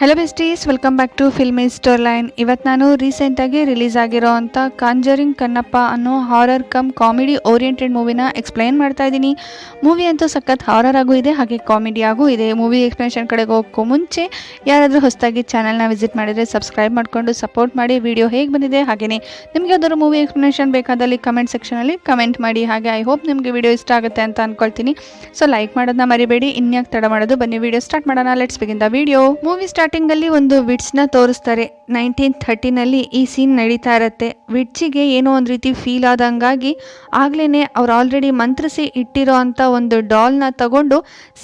Hello besties welcome back to film store line ಇವತ್ತು ನಾನು ರೀಸೆಂಟಾಗಿ ರಿಲೀಸ್ ಆಗಿರೋ ಅಂಥ ಕಾಂಜರಿಂಗ್ ಕಣ್ಣಪ್ಪ ಅನ್ನೋ ಹಾರರ್ ಕಮ್ ಕಾಮಿಡಿ ಓರಿಯೆಂಟೆಡ್ ಮೂವಿನ ಎಕ್ಸ್ಪ್ಲೈನ್ ಮಾಡ್ತಾ ಇದ್ದೀನಿ. ಮೂವಿ ಅಂತೂ ಸಖತ್ ಹಾರರ್ ಆಗೂ ಇದೆ, ಹಾಗೆ ಕಾಮಿಡಿ ಆಗೂ ಇದೆ. ಮೂವಿ ಎಕ್ಸ್ಪ್ಲನೇಷನ್ ಕಡೆಗೆ ಹೋಗೋಕ್ಕೂ ಮುಂಚೆ ಯಾರಾದರೂ ಹೊಸದಾಗಿ ಚಾನಲ್ನ ವಿಸಿಟ್ ಮಾಡಿದರೆ ಸಬ್ಸ್ಕ್ರೈಬ್ ಮಾಡಿಕೊಂಡು ಸಪೋರ್ಟ್ ಮಾಡಿ ವಿಡಿಯೋ ಹೇಗೆ ಬಂದಿದೆ ಹಾಗೆಯೇ ನಿಮಗೆ ಯಾವ್ದಾದ್ರು ಮೂವಿ ಎಕ್ಸ್ಪ್ಲನೇಷನ್ ಬೇಕಾದಲ್ಲಿ ಕಮೆಂಟ್ ಸೆಕ್ಷನಲ್ಲಿ ಕಮೆಂಟ್ ಮಾಡಿ. ಹಾಗೆ ಐ ಹೋಪ್ ನಿಮಗೆ ವಿಡಿಯೋ ಇಷ್ಟ ಆಗುತ್ತೆ ಅಂತ ಅಂದ್ಕೊಳ್ತೀನಿ ಸೊ ಲೈಕ್ ಮಾಡೋದನ್ನ ಮರಿಬೇಡಿ, ಇನ್ಯಾಕೆ ತಡ ಮಾಡೋದು, ಬನ್ನಿ ವಿಡಿಯೋ ಸ್ಟಾರ್ಟ್ ಮಾಡೋಣ. Let's begin the video movie starting ಅಲ್ಲಿ ಒಂದು ವಿಡ್ಸ್ನ ತೋರಿಸ್ತಾರೆ. ನೈನ್ಟೀನ್ ಥರ್ಟಿನಲ್ಲಿ ಈ ಸೀನ್ ನಡೀತಾ ಇರುತ್ತೆ. ವಿಡ್ಸಿಗೆ ಏನೋ ಒಂದು ರೀತಿ ಫೀಲ್ ಆದಂಗಾಗಿ ಆಗ್ಲೇನೆ ಅವ್ರು ಆಲ್ರೆಡಿ ಮಂತ್ರಿಸಿ ಇಟ್ಟಿರೋ ಅಂತ ಒಂದು ಡಾಲ್ನ ತಗೊಂಡು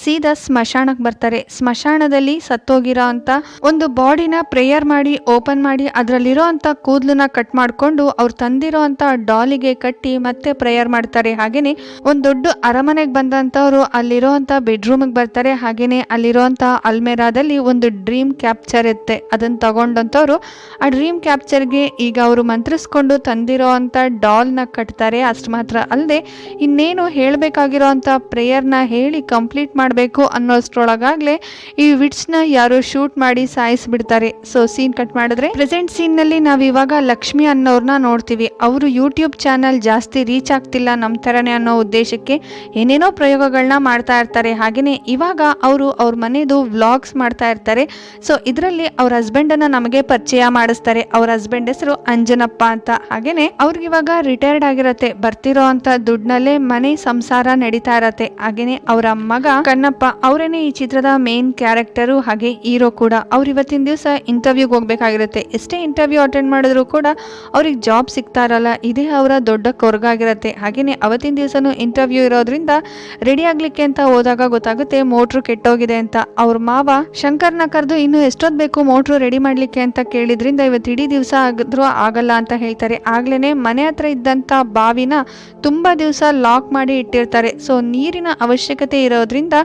ಸೀದಾ ಸ್ಮಶಾನಕ್ಕೆ ಬರ್ತಾರೆ. ಸ್ಮಶಾನದಲ್ಲಿ ಸತ್ತೋಗಿರೋ ಅಂತ ಒಂದು ಬಾಡಿನ ಪ್ರೇಯರ್ ಮಾಡಿ ಓಪನ್ ಮಾಡಿ ಅದರಲ್ಲಿರೋ ಅಂಥ ಕೂದಲನ್ನ ಕಟ್ ಮಾಡಿಕೊಂಡು ಅವ್ರು ತಂದಿರೋ ಅಂತ ಡಾಲಿಗೆ ಕಟ್ಟಿ ಮತ್ತೆ ಪ್ರೇಯರ್ ಮಾಡ್ತಾರೆ. ಹಾಗೇನೆ ಒಂದು ದೊಡ್ಡ ಅರಮನೆಗೆ ಬಂದಂಥವ್ರು ಅಲ್ಲಿರೋ ಅಂತ ಬೆಡ್ರೂಮಿಗೆ ಬರ್ತಾರೆ. ಹಾಗೇನೆ ಅಲ್ಲಿರೋ ಅಂತ ಅಲ್ಮೇರಾದಲ್ಲಿ ಒಂದು ಡ್ರೀಮ್ ಕ್ಯಾಪ್ಚರ್ ಇರುತ್ತೆ ಅದನ್ನು ತಗೊಂಡಂಥವ್ರು, ಆ ಡ್ರೀಮ್ ಕ್ಯಾಪ್ಚರ್ಗೆ ಈಗ ಅವರು ಮಂತ್ರಿಸ್ಕೊಂಡು ತಂದಿರೋ ಅಂಥ ಡಾಲ್ನ ಕಟ್ತಾರೆ. ಅಷ್ಟು ಮಾತ್ರ ಅಲ್ಲದೆ ಇನ್ನೇನು ಹೇಳಬೇಕಾಗಿರೋ ಅಂಥ ಪ್ರೇಯರ್ನ ಹೇಳಿ ಕಂಪ್ಲೀಟ್ ಮಾಡಬೇಕು ಅನ್ನೋಷ್ಟರೊಳಗಾಗಲೇ ಈ ವಿಟ್ಸ್ನ ಯಾರು ಶೂಟ್ ಮಾಡಿ ಸಾಯಿಸಿಬಿಡ್ತಾರೆ. ಸೊ ಸೀನ್ ಕಟ್ ಮಾಡಿದ್ರೆ ಪ್ರೆಸೆಂಟ್ ಸೀನ್ನಲ್ಲಿ ನಾವು ಇವಾಗ ಲಕ್ಷ್ಮಿ ಅನ್ನೋರನ್ನ ನೋಡ್ತೀವಿ. ಅವರು ಯೂಟ್ಯೂಬ್ ಚಾನಲ್ ಜಾಸ್ತಿ ರೀಚ್ ಆಗ್ತಿಲ್ಲ ನಮ್ಮ ಥರನೇ ಅನ್ನೋ ಉದ್ದೇಶಕ್ಕೆ ಏನೇನೋ ಪ್ರಯೋಗಗಳನ್ನ ಮಾಡ್ತಾ ಇರ್ತಾರೆ. ಹಾಗೆಯೇ ಇವಾಗ ಅವರು ಅವ್ರ ಮನೆಯದು ವ್ಲಾಗ್ಸ್ ಮಾಡ್ತಾ ಇರ್ತಾರೆ. ಸೊ ಇದರಲ್ಲಿ ಅವ್ರ ಹಸ್ಬೆಂಡನ್ನು ನಮಗೆ ಪರಿಚಯ ಮಾಡಿಸ್ತಾರೆ. ಅವ್ರ ಹಸ್ಬೆಂಡ್ ಹೆಸರು ಅಂಜನಪ್ಪ ಅಂತ. ಹಾಗೇನೆ ಅವ್ರಿಗೆ ಇವಾಗ ರಿಟೈರ್ಡ್ ಆಗಿರತ್ತೆ. ಬರ್ತಿರೋ ಅಂತ ದುಡ್ನಲ್ಲೇ ಮನೆ ಸಂಸಾರ ನಡೀತಾ ಇರತ್ತೆ. ಹಾಗೇನೆ ಅವರ ಮಗ ಕಣ್ಣಪ್ಪ ಅವರೇನೆ ಈ ಚಿತ್ರದ ಮೇನ್ ಕ್ಯಾರೆಕ್ಟರು ಹಾಗೆ ಹೀರೋ ಕೂಡ. ಅವ್ರು ಇವತ್ತಿನ ದಿವಸ ಇಂಟರ್ವ್ಯೂಗೆ ಹೋಗ್ಬೇಕಾಗಿರುತ್ತೆ. ಎಷ್ಟೇ ಇಂಟರ್ವ್ಯೂ ಅಟೆಂಡ್ ಮಾಡಿದ್ರು ಕೂಡ ಅವ್ರಿಗೆ ಜಾಬ್ ಸಿಗ್ತಾ ಇರಲ್ಲ. ಇದೇ ಅವರ ದೊಡ್ಡ ಕೊರಗಾಗಿರತ್ತೆ. ಹಾಗೇನೆ ಅವತ್ತಿನ ದಿವಸನೂ ಇಂಟರ್ವ್ಯೂ ಇರೋದ್ರಿಂದ ರೆಡಿ ಆಗ್ಲಿಕ್ಕೆ ಅಂತ ಹೋದಾಗ ಗೊತ್ತಾಗುತ್ತೆ ಮೋಟ್ರು ಕೆಟ್ಟೋಗಿದೆ ಅಂತ. ಅವ್ರ ಮಾವ ಶಂಕರ್ನ ಕರೆದು ಇನ್ನು ಎಷ್ಟೊತ್ತು ಬೇಕು ಮೋಟ್ರು ರೆಡಿ ಮಾಡಲಿಕ್ಕೆ ಅಂತ ಕೇಳಿದ್ರಿಂದ ಇವತ್ತು ಇಡೀ ದಿವಸ ಆಗಿದ್ರೂ ಆಗಲ್ಲ ಅಂತ ಹೇಳ್ತಾರೆ. ಆಗ್ಲೇ ಮನೆ ಹತ್ರ ಇದ್ದಂಥ ಬಾವಿನ ತುಂಬ ದಿವಸ ಲಾಕ್ ಮಾಡಿ ಇಟ್ಟಿರ್ತಾರೆ. ಸೊ ನೀರಿನ ಅವಶ್ಯಕತೆ ಇರೋದ್ರಿಂದ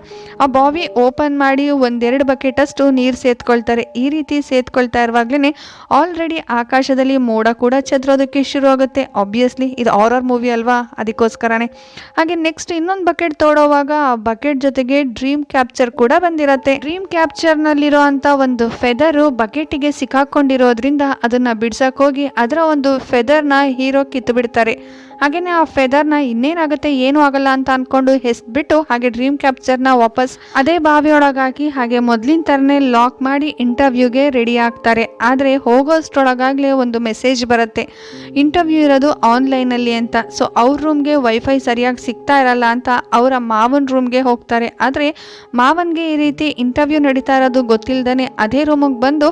ಆ ಬಾವಿ ಓಪನ್ ಮಾಡಿ ಒಂದೆರಡು ಬಕೆಟಷ್ಟು ನೀರು ಸೇತ್ಕೊಳ್ತಾರೆ. ಈ ರೀತಿ ಸೇತ್ಕೊಳ್ತಾ ಇರುವಾಗ್ಲೇ ಆಲ್ರೆಡಿ ಆಕಾಶದಲ್ಲಿ ಮೋಡ ಕೂಡ ಚದ್ರೋದಕ್ಕೆ ಶುರು ಆಗುತ್ತೆ. ಆಬ್ವಿಯಸ್ಲಿ ಇದು ಆರರ್ ಮೂವಿ ಅಲ್ವಾ? ಅದಕ್ಕೋಸ್ಕರನೇ. ಹಾಗೆ ನೆಕ್ಸ್ಟ್ ಇನ್ನೊಂದು ಬಕೆಟ್ ತೋಡೋವಾಗ ಆ ಬಕೆಟ್ ಜೊತೆಗೆ ಡ್ರೀಮ್ ಕ್ಯಾಪ್ಚರ್ ಕೂಡ ಬಂದಿರುತ್ತೆ. ಡ್ರೀಮ್ ಕ್ಯಾಪ್ಚರ್ನಲ್ಲಿರೋ ಅಂಥ ಒಂದು ಫೆದರು ಬಕೆಟಿಗೆ ಸಿಕ್ಕಾಕೊಂಡಿರೋದ್ರಿಂದ ಅದನ್ನ ಬಿಡ್ಸೋಕ್ಕೋಗಿ ಅದರ ಒಂದು ಫೆದರ್ನ ಹೀರೋ ಕಿತ್ತು ಬಿಡ್ತಾರೆ. ಹಾಗೇನೆ ಆ ಫೆದರ್ನ ಇನ್ನೇನಾಗುತ್ತೆ, ಏನೂ ಆಗಲ್ಲ ಅಂತ ಅನ್ಕೊಂಡು ಹೆಸ್ಬಿಟ್ಟು ಹಾಗೆ ಡ್ರೀಮ್ ಕ್ಯಾಪ್ಚರ್ನ ವಾಪಸ್ ಅದೇ ಬಾವಿಯೊಳಗಾಗಿ ಹಾಗೆ ಮೊದ್ಲಿನ ಥರನೇ ಲಾಕ್ ಮಾಡಿ ಇಂಟರ್ವ್ಯೂಗೆ ರೆಡಿ ಆಗ್ತಾರೆ. ಆದರೆ ಹೋಗೋಷ್ಟೊಳಗಾಗಲೇ ಒಂದು ಮೆಸೇಜ್ ಬರುತ್ತೆ. ಇಂಟರ್ವ್ಯೂ ಇರೋದು ಆನ್ಲೈನಲ್ಲಿ ಅಂತ. ಸೊ ಅವ್ರ ರೂಮ್ಗೆ ವೈಫೈ ಸರಿಯಾಗಿ ಸಿಗ್ತಾ ಇರಲ್ಲ ಅಂತ ಅವರ ಮಾವನ ರೂಮ್ಗೆ ಹೋಗ್ತಾರೆ. ಆದರೆ ಮಾವನ್ಗೆ ಈ ರೀತಿ ಇಂಟರ್ವ್ಯೂ ನಡೀತಾ ಇರೋದು ಗೊತ್ತಿಲ್ಲದೇ ಅದೇ ರೂಮಿಗೆ ಬಂದು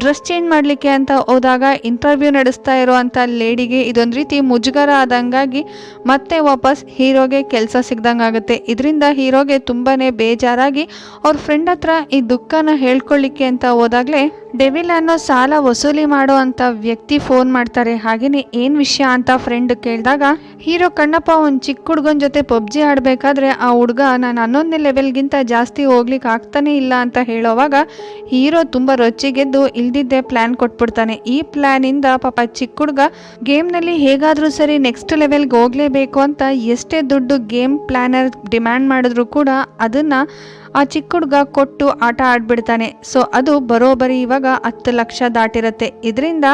ಡ್ರೆಸ್ ಚೇಂಜ್ ಮಾಡಲಿಕ್ಕೆ ಅಂತ ಹೋದಾಗ ಇಂಟರ್ವ್ಯೂ ನಡೆಸ್ತಾ ಇರುವಂಥ ಲೇಡಿಗೆ ಇದೊಂದು ರೀತಿ ಮುಜುಗರ ಆದಂಗಾಗಿ ಮತ್ತೆ ವಾಪಸ್ ಹೀರೋಗೆ ಕೆಲಸ ಸಿಗ್ದಂಗೆ ಆಗುತ್ತೆ ಇದರಿಂದ ಹೀರೋಗೆ ತುಂಬಾ ಬೇಜಾರಾಗಿ ಅವ್ರ ಫ್ರೆಂಡ್ ಹತ್ರ ಈ ದುಃಖನ ಹೇಳ್ಕೊಳ್ಳಿಕ್ಕೆ ಅಂತ ಹೋದಾಗಲೇ ಡೆವಿಲ್ ಅನ್ನೋ ಸಾಲ ವಸೂಲಿ ಮಾಡೋ ಅಂತ ವ್ಯಕ್ತಿ ಫೋನ್ ಮಾಡ್ತಾರೆ. ಹಾಗೇನೆ ಏನ್ ವಿಷಯ ಅಂತ ಫ್ರೆಂಡ್ ಕೇಳಿದಾಗ, ಹೀರೋ ಕಣ್ಣಪ್ಪ, ಒಂದು ಚಿಕ್ಕ ಹುಡುಗನ ಜೊತೆ ಪಬ್ಜಿ ಆಡಬೇಕಾದ್ರೆ ಆ ಹುಡುಗ ನಾನು ಹನ್ನೊಂದನೇ ಲೆವೆಲ್ಗಿಂತ ಜಾಸ್ತಿ ಹೋಗ್ಲಿಕ್ಕೆ ಆಗ್ತಾನೆ ಇಲ್ಲ ಅಂತ ಹೇಳೋವಾಗ, ಹೀರೋ ತುಂಬ ರೊಚ್ಚಿಗೆದ್ದು ಇಲ್ದಿದ್ದೆ ಪ್ಲ್ಯಾನ್ ಕೊಟ್ಬಿಡ್ತಾನೆ. ಈ ಪ್ಲ್ಯಾನಿಂದ ಪಾಪ ಚಿಕ್ಕ ಹುಡುಗ ಗೇಮ್ನಲ್ಲಿ ಹೇಗಾದರೂ ಸರಿ ನೆಕ್ಸ್ಟ್ ಲೆವೆಲ್ಗೆ ಹೋಗಲೇಬೇಕು ಅಂತ ಎಷ್ಟೇ ದುಡ್ಡು ಗೇಮ್ ಪ್ಲ್ಯಾನರ್ ಡಿಮ್ಯಾಂಡ್ ಮಾಡಿದ್ರು ಕೂಡ ಅದನ್ನು ಆ ಚಿಕ್ಕ ಹುಡುಗ ಕೊಟ್ಟು ಆಟ ಆಡ್ಬಿಡ್ತಾನೆ. ಸೊ ಅದು ಬರೋಬರಿ ಇವಾಗ ಹತ್ತು ಲಕ್ಷ ದಾಟಿರುತ್ತೆ. ಇದರಿಂದ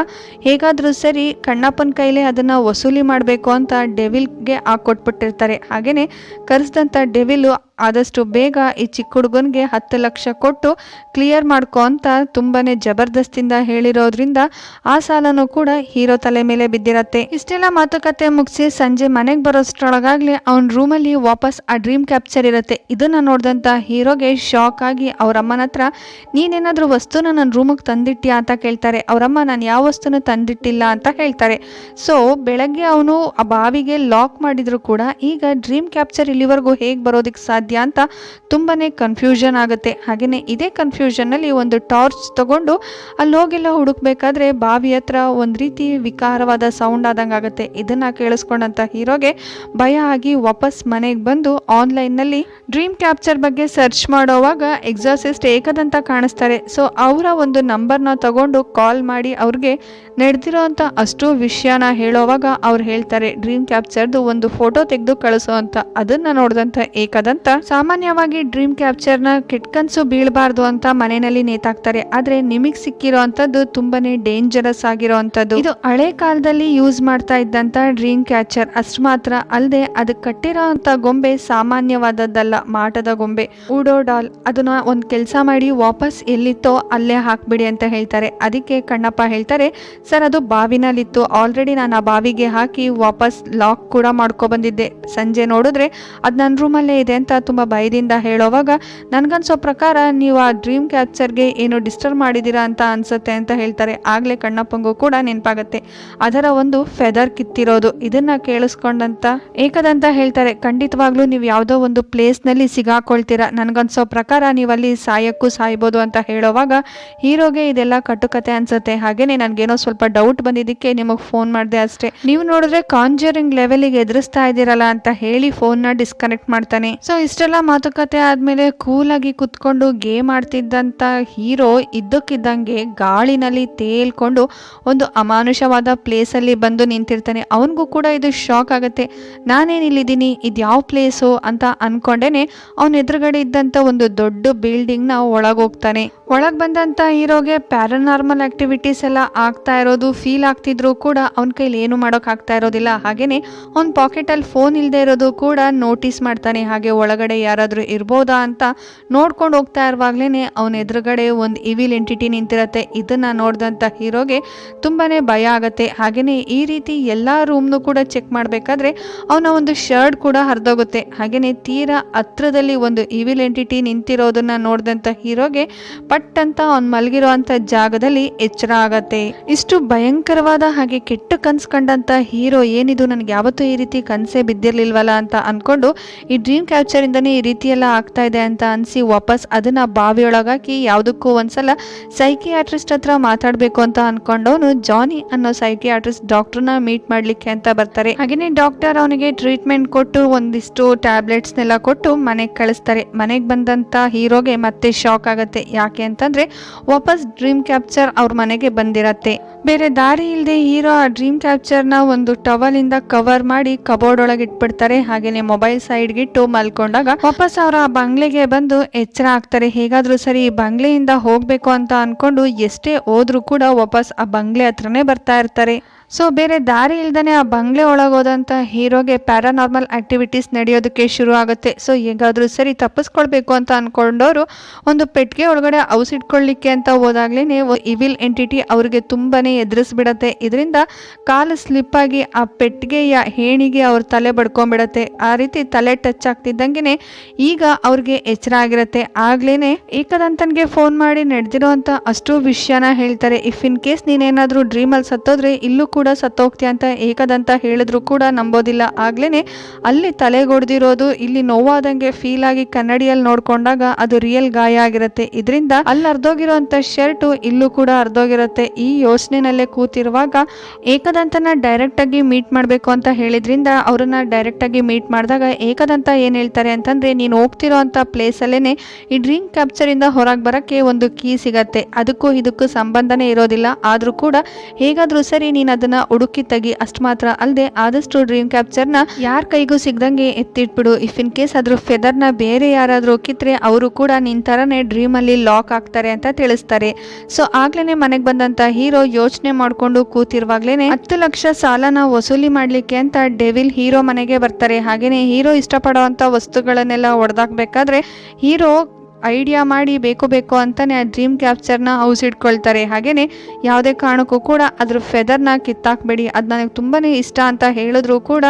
ಹೇಗಾದರೂ ಸರಿ ಕಣ್ಣಪ್ಪನ ಕೈಲೇ ಅದನ್ನು ವಸೂಲಿ ಮಾಡಬೇಕು ಅಂತ ಡೆವಿಲ್ಗೆ ಕೊಟ್ಬಿಟ್ಟಿರ್ತಾರೆ. ಹಾಗೆಯೇ ಕರೆಸಿದಂಥ ಡೆವಿಲು ಆದಷ್ಟು ಬೇಗ ಈ ಚಿಕ್ಕ ಹುಡುಗನಿಗೆ ಹತ್ತು ಲಕ್ಷ ಕೊಟ್ಟು ಕ್ಲಿಯರ್ ಮಾಡ್ಕೊ ಅಂತ ತುಂಬಾ ಜಬರ್ದಸ್ತಿಂದ ಹೇಳಿರೋದ್ರಿಂದ ಆ ಸಾಲನೂ ಕೂಡ ಹೀರೋ ತಲೆ ಮೇಲೆ ಬಿದ್ದಿರತ್ತೆ. ಇಷ್ಟೆಲ್ಲ ಮಾತುಕತೆ ಮುಗಿಸಿ ಸಂಜೆ ಮನೆಗೆ ಬರೋಷ್ಟರೊಳಗಾಗಲಿ ಅವ್ನ ರೂಮಲ್ಲಿ ವಾಪಸ್ ಆ ಡ್ರೀಮ್ ಕ್ಯಾಪ್ಚರ್ ಇರುತ್ತೆ. ಇದನ್ನ ನೋಡಿದಂಥ ಹೀರೋಗೆ ಶಾಕ್ ಆಗಿ ಅವರಮ್ಮನ ಹತ್ರ, ನೀನೇನಾದರೂ ವಸ್ತುನ ನನ್ನ ರೂಮಿಗೆ ತಂದಿಟ್ಟಿಯಾ ಅಂತ ಕೇಳ್ತಾರೆ. ಅವರಮ್ಮ, ನಾನು ಯಾವ ವಸ್ತುನ ತಂದಿಟ್ಟಿಲ್ಲ? ಅಂತ ಹೇಳ್ತಾರೆ. ಸೊ ಬೆಳಗ್ಗೆ ಅವನು ಆ ಬಾವಿಗೆ ಲಾಕ್ ಮಾಡಿದ್ರು ಕೂಡ, ಈಗ ಡ್ರೀಮ್ ಕ್ಯಾಪ್ಚರ್ ಇಲ್ಲಿವರೆಗೂ ಹೇಗೆ ಬರೋದಕ್ಕೆ ಸಾಧ್ಯ ಅಂತ ತುಂಬಾನೇ ಕನ್ಫ್ಯೂಷನ್ ಆಗುತ್ತೆ. ಹಾಗೆಯೇ ಇದೇ ಕನ್ಫ್ಯೂಷನ್ನಲ್ಲಿ ಒಂದು ಟಾರ್ಚ್ ತಗೊಂಡು ಅಲ್ಲಿ ಹೋಗೆಲ್ಲ ಹುಡುಕ್ಬೇಕಾದ್ರೆ ಬಾವಿ ಹತ್ರ ಒಂದು ರೀತಿ ವಿಕಾರವಾದ ಸೌಂಡ್ ಆದಂಗೆ ಆಗುತ್ತೆ. ಇದನ್ನ ಕೇಳಿಸ್ಕೊಂಡಂತ ಹೀರೋಗೆ ಭಯ ಆಗಿ ವಾಪಸ್ ಮನೆಗೆ ಬಂದು ಆನ್ಲೈನ್ನಲ್ಲಿ ಡ್ರೀಮ್ ಕ್ಯಾಪ್ಚರ್ ಬಗ್ಗೆ ಸರ್ಚ್ ಸರ್ಚ್ ಮಾಡೋವಾಗ ಎಕ್ಸಾಸಿಸ್ಟ್ ಏಕದಂತ ಕಾಣಿಸ್ತಾರೆ. ಸೊ ಅವರ ಒಂದು ನಂಬರ್ನ ತಗೊಂಡು ಕಾಲ್ ಮಾಡಿ ಅವ್ರಿಗೆ ನಡೆದಿರೋವಂಥ ಅಷ್ಟು ವಿಷಯನ ಹೇಳೋವಾಗ ಅವ್ರು ಹೇಳ್ತಾರೆ ಡ್ರೀಮ್ ಕ್ಯಾಪ್ಚರ್ದು ಒಂದು ಫೋಟೋ ತೆಗೆದು ಕಳಿಸೋ ಅಂತ. ಅದನ್ನು ನೋಡಿದಂಥ ಏಕದಂತ ಸಾಮಾನ್ಯವಾಗಿ ಡ್ರೀಮ್ ಕ್ಯಾಪ್ಚರ್ನ ಕೆಟ್ಕನ್ಸು ಬೀಳಬಾರ್ದು ಅಂತ ಮನೆಯಲ್ಲಿ ನೇತಾಕ್ತಾರೆ. ಆದರೆ ನಿಮಗೆ ಸಿಕ್ಕಿರೋ ಅಂಥದ್ದು ತುಂಬಾನೇ ಡೇಂಜರಸ್ ಆಗಿರೋ ಅಂಥದ್ದು. ಇದು ಹಳೆ ಕಾಲದಲ್ಲಿ ಯೂಸ್ ಮಾಡ್ತಾ ಇದ್ದಂಥ ಡ್ರೀಮ್ ಕ್ಯಾಚರ್ ಅಷ್ಟು ಮಾತ್ರ ಅಲ್ಲದೆ ಅದಕ್ಕೆ ಕಟ್ಟಿರೋ ಗೊಂಬೆ ಸಾಮಾನ್ಯವಾದದ್ದಲ್ಲ, ಮಾಟದ ಗೊಂಬೆ. ಉಡೋ ಡಾಲ್, ಅದನ್ನ ಒಂದು ಕೆಲಸ ಮಾಡಿ ವಾಪಸ್ ಎಲ್ಲಿತ್ತೋ ಅಲ್ಲೇ ಹಾಕ್ಬಿಡಿ ಅಂತ ಹೇಳ್ತಾರೆ. ಅದಕ್ಕೆ ಕಣ್ಣಪ್ಪ ಹೇಳ್ತಾರೆ, ಸರ್, ಅದು ಬಾವಿನಲ್ಲಿತ್ತು. ಆಲ್ರೆಡಿ ನಾನು ಆ ಬಾವಿಗೆ ಹಾಕಿ ವಾಪಸ್ ಲಾಕ್ ಕೂಡ ಮಾಡ್ಕೊ ಬಂದಿದ್ದೆ. ಸಂಜೆ ನೋಡಿದ್ರೆ ಅದು ನನ್ನ ರೂಮಲ್ಲೇ ಇದೆ ಅಂತ ತುಂಬ ಭಯದಿಂದ ಹೇಳೋವಾಗ, ನನಗನ್ಸೋ ಪ್ರಕಾರ ನೀವು ಆ ಡ್ರೀಮ್ ಕ್ಯಾಪ್ಚರ್ಗೆ ಏನು ಡಿಸ್ಟರ್ಬ್ ಮಾಡಿದ್ದೀರಾ ಅಂತ ಅನ್ಸುತ್ತೆ ಅಂತ ಹೇಳ್ತಾರೆ. ಆಗಲೇ ಕಣ್ಣಪ್ಪಂಗೂ ಕೂಡ ನೆನಪಾಗತ್ತೆ. ಅದರ ಒಂದು ಫೆದರ್ ಕಿತ್ತಿರೋದು. ಇದನ್ನ ಕೇಳಿಸ್ಕೊಂಡಂತ ಏಕದಂತ ಹೇಳ್ತಾರೆ. ಖಂಡಿತವಾಗ್ಲೂ ನೀವು ಯಾವುದೋ ಒಂದು ಪ್ಲೇಸ್ನಲ್ಲಿ ಸಿಗಾಕೊಳ್ತೀರಾ. ನನಗನ್ಸೋ ಪ್ರಕಾರ ನೀವಲ್ಲಿ ಸಾಯಕ್ಕೂ ಸಾಯ್ಬೋದು ಅಂತ ಹೇಳೋವಾಗ ಹೀರೋಗೆ ಇದೆಲ್ಲ ಕಟ್ಟುಕತೆ ಅನ್ಸುತ್ತೆ. ಹಾಗೇನೆ ನನಗೇನೋ ಸ್ವಲ್ಪ ಡೌಟ್ ಬಂದಿದ್ದಕ್ಕೆ ನಿಮಗೆ ಫೋನ್ ಮಾಡಿದೆ ಅಷ್ಟೇ. ನೀವು ನೋಡಿದ್ರೆ ಕಾಂಜರಿಂಗ್ ಲೆವೆಲಿಗೆ ಎದುರಿಸ್ತಾ ಇದ್ದೀರಲ್ಲ ಅಂತ ಹೇಳಿ ಫೋನ್ನ ಡಿಸ್ಕನೆಕ್ಟ್ ಮಾಡ್ತಾನೆ. ಸೊ ಇಷ್ಟೆಲ್ಲ ಮಾತುಕತೆ ಆದ್ಮೇಲೆ ಕೂಲಾಗಿ ಕುತ್ಕೊಂಡು ಗೇಮ್ ಆಡ್ತಿದ್ದಂತ ಹೀರೋ ಇದ್ದಕ್ಕಿದ್ದಂಗೆ ಗಾಳಿನಲ್ಲಿ ತೇಲ್ಕೊಂಡು ಒಂದು ಅಮಾನುಷವಾದ ಪ್ಲೇಸಲ್ಲಿ ಬಂದು ನಿಂತಿರ್ತಾನೆ. ಅವನಿಗೂ ಕೂಡ ಇದು ಶಾಕ್ ಆಗುತ್ತೆ. ನಾನೇನಿಲ್ಲಿದ್ದೀನಿ ಇದು ಯಾವ ಪ್ಲೇಸು ಅಂತ ಅನ್ಕೊಂಡೇನೆ ಅವನ ಎದುರುಗಡೆ ಇದ್ದಂಥ ಒಂದು ದೊಡ್ಡ ಬಿಲ್ಡಿಂಗ್ ಒಳಗೆ ಹೋಗ್ತಾನೆ. ಒಳಗೆ ಬಂದಂಥ ಹೀರೋಗೆ ಪ್ಯಾರನಾರ್ಮಲ್ ಆ್ಯಕ್ಟಿವಿಟೀಸ್ ಎಲ್ಲ ಆಗ್ತಾ ಇರೋದು ಫೀಲ್ ಆಗ್ತಿದ್ರು ಕೂಡ ಅವನ ಕೈಲಿ ಏನು ಮಾಡೋಕ್ಕಾಗ್ತಾ ಇರೋದಿಲ್ಲ. ಹಾಗೆಯೇ ಅವ್ನ ಪಾಕೆಟಲ್ಲಿ ಫೋನ್ ಇಲ್ಲದೆ ಇರೋದು ಕೂಡ ನೋಟಿಸ್ ಮಾಡ್ತಾನೆ. ಹಾಗೆ ಒಳಗಡೆ ಯಾರಾದರೂ ಇರ್ಬೋದಾ ಅಂತ ನೋಡ್ಕೊಂಡು ಹೋಗ್ತಾ ಇರುವಾಗಲೇ ಅವನ ಎದುರುಗಡೆ ಒಂದು ಇವಿಲ್ ಎಂಟಿಟಿ ನಿಂತಿರತ್ತೆ. ಇದನ್ನು ನೋಡಿದಂಥ ಹೀರೋಗೆ ತುಂಬಾ ಭಯ ಆಗುತ್ತೆ. ಹಾಗೆಯೇ ಈ ರೀತಿ ಎಲ್ಲ ರೂಮ್ನು ಕೂಡ ಚೆಕ್ ಮಾಡಬೇಕಾದ್ರೆ ಅವನ ಒಂದು ಶರ್ಟ್ ಕೂಡ ಹರಿದೋಗುತ್ತೆ. ಹಾಗೆಯೇ ತೀರಾ ಹತ್ರದಲ್ಲಿ ಒಂದು ಇವಿಲ್ ಎಂಟಿಟಿ ನಿಂತಿರೋದನ್ನು ನೋಡಿದಂಥ ಹೀರೋಗೆ ಪಟ್ ಅಂತ ಅವ್ನು ಮಲಗಿರುವಂತ ಜಾಗದಲ್ಲಿ ಎಚ್ಚರ ಆಗತ್ತೆ. ಇಷ್ಟು ಭಯಂಕರವಾದ ಹಾಗೆ ಕೆಟ್ಟ ಕನ್ಸ್ ಕಂಡಂತ ಹೀರೋ ಏನಿದು? ನನಗೆ ಯಾವತ್ತೂ ಈ ರೀತಿ ಕನಸೇ ಬಿದ್ದಿರ್ಲಿಲ್ವಲ್ಲ ಅಂತ ಅನ್ಕೊಂಡು ಈ ಡ್ರೀಮ್ ಕ್ಯಾಪ್ಚರ್ ಇಂದನೇ ಈ ರೀತಿ ಎಲ್ಲ ಆಗ್ತಾ ಇದೆ ಅಂತ ಅನ್ಸಿ ವಾಪಸ್ ಅದನ್ನ ಬಾವಿಯೊಳಗಾಕಿ ಯಾವುದಕ್ಕೂ ಒಂದ್ಸಲ ಸೈಕಿಯಾಟ್ರಿಸ್ಟ್ ಹತ್ರ ಮಾತಾಡ್ಬೇಕು ಅಂತ ಅನ್ಕೊಂಡವನು ಜಾನಿ ಅನ್ನೋ ಸೈಕಿಯಾಟ್ರಿಸ್ಟ್ ಡಾಕ್ಟರ್ನ ಮೀಟ್ ಮಾಡ್ಲಿಕ್ಕೆ ಅಂತ ಬರ್ತಾರೆ. ಹಾಗೇನೆ ಡಾಕ್ಟರ್ ಅವನಿಗೆ ಟ್ರೀಟ್ಮೆಂಟ್ ಕೊಟ್ಟು ಒಂದಿಷ್ಟು ಟ್ಯಾಬ್ಲೆಟ್ಸ್ನೆಲ್ಲ ಕೊಟ್ಟು ಮನೆಗೆ ಕಳಿಸ್ತಾರೆ. ಮನೆಗೆ ಬಂದಂತ ಹೀರೋಗೆ ಮತ್ತೆ ಶಾಕ್ ಆಗತ್ತೆ. ಯಾಕೆ ಅಂತಂದ್ರೆ ವಾಪಸ್ ಡ್ರೀಮ್ ಕ್ಯಾಪ್ಚರ್ ಅವ್ರ ಮನೆಗೆ ಬಂದಿರತ್ತೆ. ಬೇರೆ ದಾರಿ ಇಲ್ಲದೆ ಹೀರೋ ಆ ಡ್ರೀಮ್ ಕ್ಯಾಪ್ಚರ್ನ ಒಂದು ಟವಲ್ ಇಂದ ಕವರ್ ಮಾಡಿ ಕಬೋರ್ಡ್ ಒಳಗೆ ಇಟ್ಬಿಡ್ತಾರೆ. ಹಾಗೇನೆ ಮೊಬೈಲ್ ಸೈಡ್ಗೆ ಇಟ್ಟು ಮಲ್ಕೊಂಡಾಗ ವಾಪಸ್ ಅವರ ಬಂಗ್ಲೆಗೆ ಬಂದು ಎಚ್ಚರ ಆಗ್ತಾರೆ. ಹೇಗಾದ್ರೂ ಸರಿ ಈ ಬಂಗ್ಲೆಯಿಂದ ಹೋಗ್ಬೇಕು ಅಂತ ಅನ್ಕೊಂಡು ಎಷ್ಟೇ ಹೋದ್ರೂ ಕೂಡ ವಾಪಸ್ ಆ ಬಂಗ್ಲೆ ಹತ್ರನೇ ಬರ್ತಾ ಇರ್ತಾರೆ. ಸೊ ಬೇರೆ ದಾರಿ ಇಲ್ದೇ ಆ ಬಂಗ್ಲೆ ಒಳಗೋದಂಥ ಹೀರೋಗೆ ಪ್ಯಾರಾನಾರ್ಮಲ್ ಆ್ಯಕ್ಟಿವಿಟೀಸ್ ನಡೆಯೋದಕ್ಕೆ ಶುರು ಆಗುತ್ತೆ ಸೊ ಹೇಗಾದರೂ ಸರಿ ತಪ್ಪಿಸ್ಕೊಳ್ಬೇಕು ಅಂತ ಅಂದ್ಕೊಂಡವರು ಒಂದು ಪೆಟ್ಟಿಗೆ ಒಳಗಡೆ ಔಸ್ ಇಟ್ಕೊಳ್ಳಿಕ್ಕೆ ಅಂತ ಹೋದಾಗ್ಲೇ ಇವಿಲ್ ಎಂಟಿಟಿ ಅವ್ರಿಗೆ ತುಂಬಾ ಎದುರಿಸ್ಬಿಡತ್ತೆ. ಇದರಿಂದ ಕಾಲು ಸ್ಲಿಪ್ಪಾಗಿ ಆ ಪೆಟ್ಟಿಗೆಯ ಹೇಣಿಗೆ ಅವ್ರ ತಲೆ ಬಡ್ಕೊಂಬಿಡತ್ತೆ ಆ ರೀತಿ ತಲೆ ಟಚ್ ಆಗ್ತಿದ್ದಂಗೆ ಈಗ ಅವ್ರಿಗೆ ಎಚ್ಚರ ಆಗಿರುತ್ತೆ. ಆಗ್ಲೇ ಏಕದಂತನಿಗೆ ಫೋನ್ ಮಾಡಿ ನಡೆದಿರೋ ಅಷ್ಟು ವಿಷಯನ ಹೇಳ್ತಾರೆ. ಇಫ್ ಇನ್ ಕೇಸ್ ನೀನೇನಾದರೂ ಡ್ರೀಮಲ್ಲಿ ಸತ್ತೋದ್ರೆ ಇಲ್ಲೂ ಕೂಡ ಸತ್ತೋಗ್ತೀಯ ಅಂತ ಏಕದಂತ ಹೇಳಿದ್ರು ಕೂಡ ನಂಬೋದಿಲ್ಲ. ಆಗ್ಲೇ ಅಲ್ಲಿ ತಲೆಗೊಡ್ದಿರೋದು, ಇಲ್ಲಿ ನೋವಾದಂಗೆ ಫೀಲ್ ಆಗಿ ಕನ್ನಡಿಯಲ್ಲಿ ನೋಡ್ಕೊಂಡಾಗ ಅದು ರಿಯಲ್ ಗಾಯ ಆಗಿರುತ್ತೆ. ಇದರಿಂದ ಅಲ್ಲಿ ಅರ್ಧೋಗಿರೋಂಥ ಶರ್ಟು ಇಲ್ಲೂ ಕೂಡ ಅರ್ಧೋಗಿರುತ್ತೆ. ಈ ಯೋಚನೆನಲ್ಲೇ ಕೂತಿರುವಾಗ ಏಕದಂತನ ಡೈರೆಕ್ಟ್ ಆಗಿ ಮೀಟ್ ಮಾಡಬೇಕು ಅಂತ ಹೇಳಿದ್ರಿಂದ ಅವ್ರನ್ನ ಡೈರೆಕ್ಟ್ ಆಗಿ ಮೀಟ್ ಮಾಡಿದಾಗ ಏಕದಂತ ಏನ್ ಹೇಳ್ತಾರೆ ಅಂತಂದ್ರೆ, ನೀನು ಹೋಗ್ತಿರೋ ಪ್ಲೇಸ್ ಅಲ್ಲೇನೆ ಈ ಡ್ರಿಂಕ್ ಕ್ಯಾಪ್ಚರ್ ಇಂದ ಹೊರಗೆ ಬರಕ್ಕೆ ಒಂದು ಕೀ ಸಿಗತ್ತೆ. ಅದಕ್ಕೂ ಇದಕ್ಕೂ ಸಂಬಂಧನೇ ಇರೋದಿಲ್ಲ. ಆದ್ರೂ ಕೂಡ ಹೇಗಾದ್ರೂ ಸರಿ ನೀನು ಹುಡುಕಿ ತೆಗಿ. ಅಷ್ಟು ಮಾತ್ರ ಅಲ್ಲದೆ ಆದಷ್ಟು ಡ್ರೀಮ್ ಕ್ಯಾಪ್ಚರ್ನ ಯಾರ ಕೈಗೂ ಸಿಗ್ದಂಗೆ ಎತ್ತಿಟ್ಬಿಡು. ಇಫ್ ಇನ್ ಕೇಸ್ ಅದ್ರ ಫೆದರ್ನ ಬೇರೆ ಯಾರಾದ್ರೂ ಕಿತ್ರೆ ಅವರು ಕೂಡ ನಿನ್ ತರನೇ ಡ್ರೀಮ್ ಅಲ್ಲಿ ಲಾಕ್ ಆಗ್ತಾರೆ ಅಂತ ತಿಳಿಸ್ತಾರೆ. ಸೊ ಆಗ್ಲೇ ಮನೆಗೆ ಬಂದಂತ ಹೀರೋ ಯೋಚನೆ ಮಾಡ್ಕೊಂಡು ಕೂತಿರುವಾಗ್ಲೇ ಹತ್ತು ಲಕ್ಷ ಸಾಲನ ವಸೂಲಿ ಮಾಡ್ಲಿಕ್ಕೆ ಅಂತ ಡೆವಿಲ್ ಹೀರೋ ಮನೆಗೆ ಬರ್ತಾರೆ. ಹಾಗೇನೆ ಹೀರೋ ಇಷ್ಟಪಡೋವಂಥ ವಸ್ತುಗಳನ್ನೆಲ್ಲ ಹೊಡೆದಾಕ್ಬೇಕಾದ್ರೆ ಹೀರೋ ಐಡಿಯಾ ಮಾಡಿ ಬೇಕು ಬೇಕು ಅಂತಲೇ ಆ ಡ್ರೀಮ್ ಕ್ಯಾಪ್ಚರ್ನ ಔಸ್ ಇಟ್ಕೊಳ್ತಾರೆ. ಹಾಗೇನೆ ಯಾವುದೇ ಕಾರಣಕ್ಕೂ ಕೂಡ ಅದ್ರ ಫೆದರ್ನ ಕಿತ್ತಾಕ್ಬೇಡಿ. ಅದು ನನಗೆ ತುಂಬಾ ಇಷ್ಟ ಅಂತ ಹೇಳಿದ್ರು ಕೂಡ